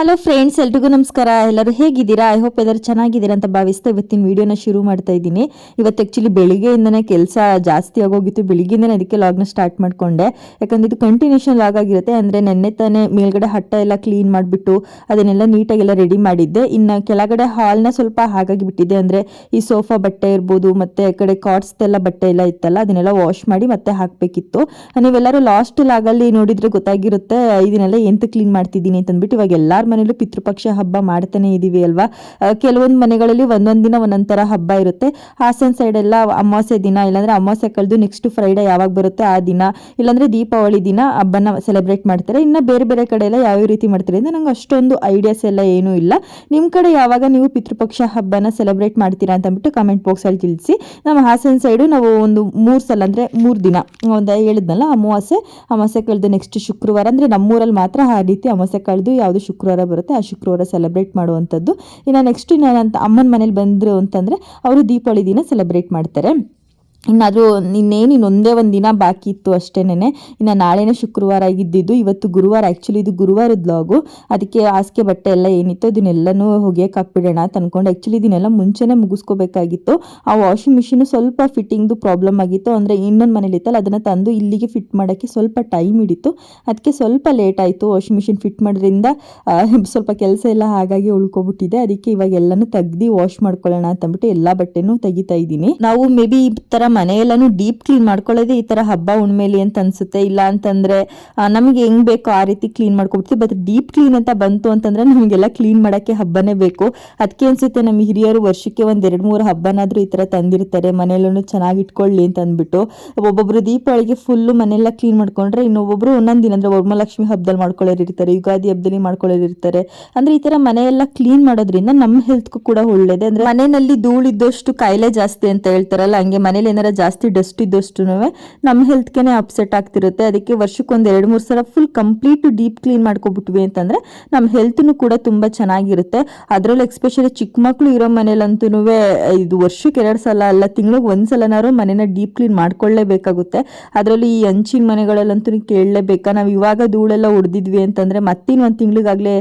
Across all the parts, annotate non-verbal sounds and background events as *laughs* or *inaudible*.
Hello friends ಎಲ್ರಿಗೂ ನಮಸ್ಕಾರ. ಎಲ್ಲರೂ ಹೇಗಿದ್ದೀರಾ? ಐ ಹೋಪ್ ಎಲ್ಲರೂ ಚೆನ್ನಾಗಿದ್ದೀರಾ ಅಂತ ಭಾವಿಸ್ತಾ ಇವತ್ತಿನ ವಿಡಿಯೋನ ಶುರು ಮಾಡ್ತಾ ಇದ್ದೀನಿ. ಇವತ್ತು ಆ್ಯಕ್ಚುಲಿ ಬೆಳಿಗ್ಗೆಯಿಂದನೇ ಕೆಲಸ ಜಾಸ್ತಿ ಆಗೋಗಿತ್ತು. ಬೆಳಿಗ್ಗೆಯಿಂದನೇ ಅದಕ್ಕೆ ಲಾಗ್ನ ಸ್ಟಾರ್ಟ್ ಮಾಡಿಕೊಂಡೆ. ಯಾಕಂದ್ರೆ ಇದು ಕಂಟಿನ್ಯೂಷನ್ ಲಾಗ್ ಆಗಿರುತ್ತೆ. ಅಂದರೆ ನೆನ್ನೆ ತಾನೇ ಮೇಲ್ಗಡೆ ಹಟ್ಟ ಎಲ್ಲ ಕ್ಲೀನ್ ಮಾಡಿಬಿಟ್ಟು ಅದನ್ನೆಲ್ಲ ನೀಟಾಗೆಲ್ಲ ರೆಡಿ ಮಾಡಿದ್ದೆ. ಇನ್ನು ಕೆಳಗಡೆ ಹಾಲ್ನ ಸ್ವಲ್ಪ ಹಾಗಾಗಿ ಬಿಟ್ಟಿದ್ದೆ. ಅಂದರೆ ಈ ಸೋಫಾ ಬಟ್ಟೆ ಇರ್ಬೋದು, ಮತ್ತು ಆ ಕಡೆ ಕಾರ್ಡ್ಸ್ ಎಲ್ಲ ಬಟ್ಟೆ ಎಲ್ಲ ಇತ್ತಲ್ಲ, ಅದನ್ನೆಲ್ಲ ವಾಶ್ ಮಾಡಿ ಮತ್ತೆ ಹಾಕಬೇಕಿತ್ತು. ನೀವೆಲ್ಲರೂ ಲಾಸ್ಟ್ ಲಾಗಲ್ಲಿ ನೋಡಿದರೆ ಗೊತ್ತಾಗಿರುತ್ತೆ ಇದನ್ನೆಲ್ಲ ಎಂತ ಕ್ಲೀನ್ ಮಾಡ್ತಿದ್ದೀನಿ ಅಂತಂದ್ಬಿಟ್ಟು ಇವಾಗ ಎಲ್ಲಾರ ಮನೇಲೂ ಪಿತೃಪಕ್ಷ ಹಬ್ಬ ಮಾಡ್ತಾನೆ ಇದೀವಿ ಅಲ್ವಾ? ಕೆಲವೊಂದು ಮನೆಗಳಲ್ಲಿ ಒಂದೊಂದು ದಿನ ಒಂದೊಂದು ಥರ ಹಬ್ಬ ಇರುತ್ತೆ. ಹಾಸನ್ ಸೈಡ್ ಎಲ್ಲ ಅಮಾವಾಸ್ಯೆ ದಿನ, ಇಲ್ಲಾಂದ್ರೆ ಅಮಾವಾಸ್ಯೆ ಕಳೆದು ನೆಕ್ಸ್ಟ್ ಫ್ರೈಡೆ ಯಾವಾಗ ಬರುತ್ತೆ ಆ ದಿನ, ಇಲ್ಲಾಂದ್ರೆ ದೀಪಾವಳಿ ದಿನ ಹಬ್ಬನ ಸೆಲೆಬ್ರೇಟ್ ಮಾಡ್ತಾರೆ. ಇನ್ನು ಬೇರೆ ಬೇರೆ ಕಡೆ ಎಲ್ಲ ಯಾವ ರೀತಿ ಮಾಡ್ತಾರೆ ಅಂದ್ರೆ ನಂಗೆ ಅಷ್ಟೊಂದು ಐಡಿಯಾಸ್ ಎಲ್ಲ ಏನೂ ಇಲ್ಲ. ನಿಮ್ಮ ಕಡೆ ಯಾವಾಗ ನೀವು ಪಿತೃಪಕ್ಷ ಹಬ್ಬನ ಸೆಲೆಬ್ರೇಟ್ ಮಾಡ್ತೀರಾ ಅಂತ ಅಂದ್ಬಿಟ್ಟು ಕಮೆಂಟ್ ಬಾಕ್ಸಲ್ಲಿ ತಿಳಿಸಿ. ನಮ್ಮ ಹಾಸನ್ ಸೈಡು ನಾವು ಒಂದು ಮೂರು ಸಲ ಅಂದರೆ ಮೂರು ದಿನ, ಒಂದು ಹೇಳಿದ್ನಲ್ಲ ಅಮಾವಾಸ್ಯೆ ಅಮಾವಾಸ್ಯೆ ಕಳೆದು ನೆಕ್ಸ್ಟ್ ಶುಕ್ರವಾರ, ಅಂದರೆ ನಮ್ಮೂರಲ್ಲಿ ಮಾತ್ರ ಆ ರೀತಿ ಅಮಾವಾಸ್ಯೆ ಕಳೆದು ಯಾವುದು ಶುಕ್ರವಾರ ಬರುತ್ತೆ, ಆ ಶುಕ್ರವಾರ ಸೆಲೆಬ್ರೇಟ್ ಮಾಡುವಂಥದ್ದು. ಇನ್ನು ನೆಕ್ಸ್ಟ್ ನನ್ನ ಅಮ್ಮನ ಮನೇಲಿ ಬಂದರು ಅಂತಂದರೆ, ಅವರು ದೀಪಾವಳಿ ದಿನ ಸೆಲೆಬ್ರೇಟ್ ಮಾಡ್ತಾರೆ. ಇನ್ನಾದರೂ ಇನ್ನೇನು ಇನ್ನೊಂದೇ ಒಂದು ದಿನ ಬಾಕಿ ಇತ್ತು ಅಷ್ಟೇನೆ ಇನ್ನು ನಾಳೆನೇ ಶುಕ್ರವಾರ ಆಗಿದ್ದಿದ್ದು, ಇವತ್ತು ಗುರುವಾರ ಆ್ಯಕ್ಚುಲಿ ಇದು ಗುರುವಾರದ ಲಾಗು ಅದಕ್ಕೆ ಹಾಸಿಗೆ ಬಟ್ಟೆ ಎಲ್ಲ ಏನಿತ್ತು ಅದನ್ನೆಲ್ಲನೂ ಹೊಗೆಯಕ್ಕೆ ಹಾಕ್ಬಿಡೋಣ ಅಂತ ಅಂದ್ಕೊಂಡು ಆ್ಯಕ್ಚುಲಿ ಇದನ್ನೆಲ್ಲ ಮುಂಚೆನೇ ಮುಗಿಸ್ಕೋಬೇಕಾಗಿತ್ತು. ಆ ವಾಷಿಂಗ್ ಮಿಷಿನು ಸ್ವಲ್ಪ ಫಿಟ್ಟಿಂಗ್ದು ಪ್ರಾಬ್ಲಮ್ ಆಗಿತ್ತು. ಅಂದರೆ ಇನ್ನೊಂದು ಮನೇಲಿ ಇತ್ತಲ್ಲ ಅದನ್ನು ತಂದು ಇಲ್ಲಿಗೆ ಫಿಟ್ ಮಾಡೋಕ್ಕೆ ಸ್ವಲ್ಪ ಟೈಮ್ ಹಿಡಿತು. ಅದಕ್ಕೆ ಸ್ವಲ್ಪ ಲೇಟ್ ಆಯಿತು ವಾಷಿಂಗ್ ಮಿಷಿನ್ ಫಿಟ್ ಮಾಡೋದ್ರಿಂದ. ಸ್ವಲ್ಪ ಕೆಲಸ ಎಲ್ಲ ಹಾಗಾಗಿ ಉಳ್ಕೊಬಿಟ್ಟಿದೆ. ಅದಕ್ಕೆ ಇವಾಗ ಎಲ್ಲನೂ ತೆಗ್ದು ವಾಶ್ ಮಾಡ್ಕೊಳ್ಳೋಣ ಅಂತಂದ್ಬಿಟ್ಟು ಎಲ್ಲ ಬಟ್ಟೆನೂ ತೆಗಿತಾ ಇದ್ದೀನಿ. ನಾವು ಮೇ ಬಿ ಈ ಥರ ಮನೆಯೆಲ್ಲನೂ ಡೀಪ್ ಕ್ಲೀನ್ ಮಾಡ್ಕೊಳ್ಳೋದೇ ಈ ತರ ಹಬ್ಬ ಹುಣ್ಮೇಲಿ ಅಂತ ಅನ್ಸುತ್ತೆ. ಇಲ್ಲ ಅಂತಂದ್ರೆ ನಮಗೆ ಹೆಂಗ್ ಬೇಕೋ ಆ ರೀತಿ ಕ್ಲೀನ್ ಮಾಡ್ಕೊಬಿಡ್ತೀವಿ. ಬಟ್ ಡೀಪ್ ಕ್ಲೀನ್ ಅಂತ ಬಂತು ಅಂತಂದ್ರೆ ನಮಗೆಲ್ಲ ಕ್ಲೀನ್ ಮಾಡೋಕ್ಕೆ ಹಬ್ಬನೇ ಬೇಕು. ಅದಕ್ಕೆ ಅನ್ಸುತ್ತೆ ನಮ್ಮ ಹಿರಿಯರು ವರ್ಷಕ್ಕೆ ಒಂದ್ ಎರಡ್ ಮೂರು ಹಬ್ಬನಾದ್ರೂ ಈ ತರ ತಂದಿರ್ತಾರೆ. ಮನೆಯಲ್ಲೂ ಚೆನ್ನಾಗಿ ಇಟ್ಕೊಳ್ಳಿ ಅಂತ ಅಂದ್ಬಿಟ್ಟು. ಒಬ್ಬೊಬ್ರು ದೀಪಾವಳಿಗೆ ಫುಲ್ ಮನೆಯೆಲ್ಲ ಕ್ಲೀನ್ ಮಾಡ್ಕೊಂಡ್ರೆ ಇನ್ನೊಬ್ಬೊಬ್ರು ಒಂದೊಂದ್ ದಿನ ಅಂದ್ರೆ ವರ್ಮಲಕ್ಷ್ಮಿ ಹಬ್ಬದಲ್ಲಿ ಮಾಡ್ಕೊಳ್ಳೋರಿರ್ತಾರೆ ಯುಗಾದಿ ಹಬ್ಬದಲ್ಲಿ ಮಾಡ್ಕೊಳ್ಳೋರಿರ್ತಾರೆ ಅಂದ್ರೆ ಈ ತರ ಮನೆಯೆಲ್ಲ ಕ್ಲೀನ್ ಮಾಡೋದ್ರಿಂದ ನಮ್ಮ ಹೆಲ್ತ್ಗೂ ಕೂಡ ಒಳ್ಳೇದೆ. ಅಂದ್ರೆ ಮನೆಯಲ್ಲಿ ಧೂಳಿದ್ದಷ್ಟು ಕಾಯಿಲೆ ಜಾಸ್ತಿ ಅಂತ ಹೇಳ್ತಾರಲ್ಲ, ಹಂಗೆ ಮನೇಲಿ ಏನಾರ ಜಾಸ್ತಿ ಡಸ್ಟ್ ಇದ್ದಷ್ಟು ನಮ್ಮ ಹೆಲ್ತ್ಗೆನೆ ಅಪ್ಸೆಟ್ ಆಗ್ತಿರುತ್ತೆ. ಅದಕ್ಕೆ ವರ್ಷಕ್ಕೆ ಒಂದ್ ಎರಡು, ಮೂರು ಸಲ ಫುಲ್ ಕಂಪ್ಲೀಟ್ ಡೀಪ್ ಕ್ಲೀನ್ ಮಾಡ್ಕೊಬಿಟ್ವಿ ಅಂತಂದ್ರೆ ನಮ್ಮ ಹೆಲ್ತ್ನು ಕೂಡ ತುಂಬಾ ಚೆನ್ನಾಗಿರುತ್ತೆ. ಅದರಲ್ಲೂ ಎಕ್ಸ್ಪೆಷಲಿ ಚಿಕ್ಕ ಮಕ್ಳು ಇರೋ ಮನೇಲಂತೂ ಇದು ವರ್ಷಕ್ಕೆ ಎರಡು ಸಲ ಅಲ್ಲ, ತಿಂಗಳಿಗೆ ಒಂದ್ ಸಲನಾದ್ರು ಮನೇನ ಡೀಪ್ ಕ್ಲೀನ್ ಮಾಡ್ಕೊಳ್ಳೇಬೇಕಾಗುತ್ತೆ. ಅದರಲ್ಲಿ ಈ ಹಂಚಿನ ಮನೆಗಳಲ್ಲಂತೂ ಕೇಳಲೇಬೇಕಾ? ನಾವು ಇವಾಗ ಧೂಳೆಲ್ಲ ಹೊಡೆದಿದ್ವಿ ಅಂತಂದ್ರೆ ಮತ್ತಿನ ಒಂದು ತಿಂಗಳಿಗಾಗಲೇ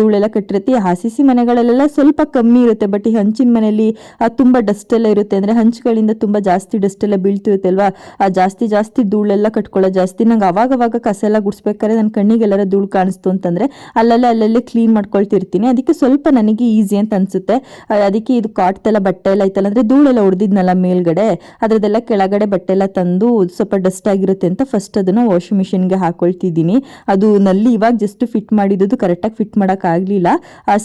ಧೂಳೆಲ್ಲ ಕಟ್ಟಿರುತ್ತೆ. ಆಸಿಸಿ ಮನೆಗಳಲ್ಲೆಲ್ಲ ಸ್ವಲ್ಪ ಕಮ್ಮಿ ಇರುತ್ತೆ, ಬಟ್ ಈ ಹಂಚಿನ ಮನೆಯಲ್ಲಿ ತುಂಬಾ ಡಸ್ಟ್ ಎಲ್ಲ ಇರುತ್ತೆ. ಅಂದ್ರೆ ಹಂಚುಗಳಿಂದ ತುಂಬಾ ಜಾಸ್ತಿ ಡಸ್ಟ್ ಎಲ್ಲ ಬೀಳ್ತಿರುತ್ತೆ ಅಲ್ವಾ ಆ ಜಾಸ್ತಿ ಜಾಸ್ತಿ ಧೂಳೆಲ್ಲ ಕಟ್ಕೊಳ್ಳೋ ಜಾಸ್ತಿ ನಂಗೆ ಅವಾಗ ಅವಾಗ ಕಸ ಎಲ್ಲ ಗುಡಿಸ್ಬೇಕಾದ್ರೆ ನನ್ನ ಕಣ್ಣಿಗೆಲ್ಲರ ಧೂಳು ಕಾಣಿಸ್ತು ಅಂತಂದ್ರೆ ಅಲ್ಲಲ್ಲೇ ಅಲ್ಲಲ್ಲೇ ಕ್ಲೀನ್ ಮಾಡ್ಕೊಳ್ತಿರ್ತೀನಿ. ಅದಕ್ಕೆ ಸ್ವಲ್ಪ ನನಗೆ ಈಸಿ ಅಂತ ಅನ್ಸುತ್ತೆ. ಅದಕ್ಕೆ ಇದು ಕಾಟ್ತೆಲ್ಲ ಬಟ್ಟೆ ಎಲ್ಲ ಐತಲ್ಲ ಅಂದ್ರೆ ಧೂಳೆಲ್ಲ ಹೊಡೆದಿದ್ನಲ್ಲ ಮೇಲ್ಗಡೆ, ಅದರದ್ದೆಲ್ಲ ಕೆಳಗಡೆ ಬಟ್ಟೆ ಎಲ್ಲ ತಂದು ಸ್ವಲ್ಪ ಡಸ್ಟ್ ಆಗಿರುತ್ತೆ ಅಂತ ಫಸ್ಟ್ ಅದನ್ನ ವಾಷಿಂಗ್ ಮಿಷಿನ್ಗೆ ಹಾಕೊಳ್ತಿದ್ದೀನಿ. ಅದು ನಲ್ಲಿ ಇವಾಗ ಜಸ್ಟ್ ಫಿಟ್ ಮಾಡಿದ್ದು ಕರೆಕ್ಟಾಗಿ ಫಿಟ್ ಮಾಡಕ್ ಆಗ್ಲಿಲ್ಲ.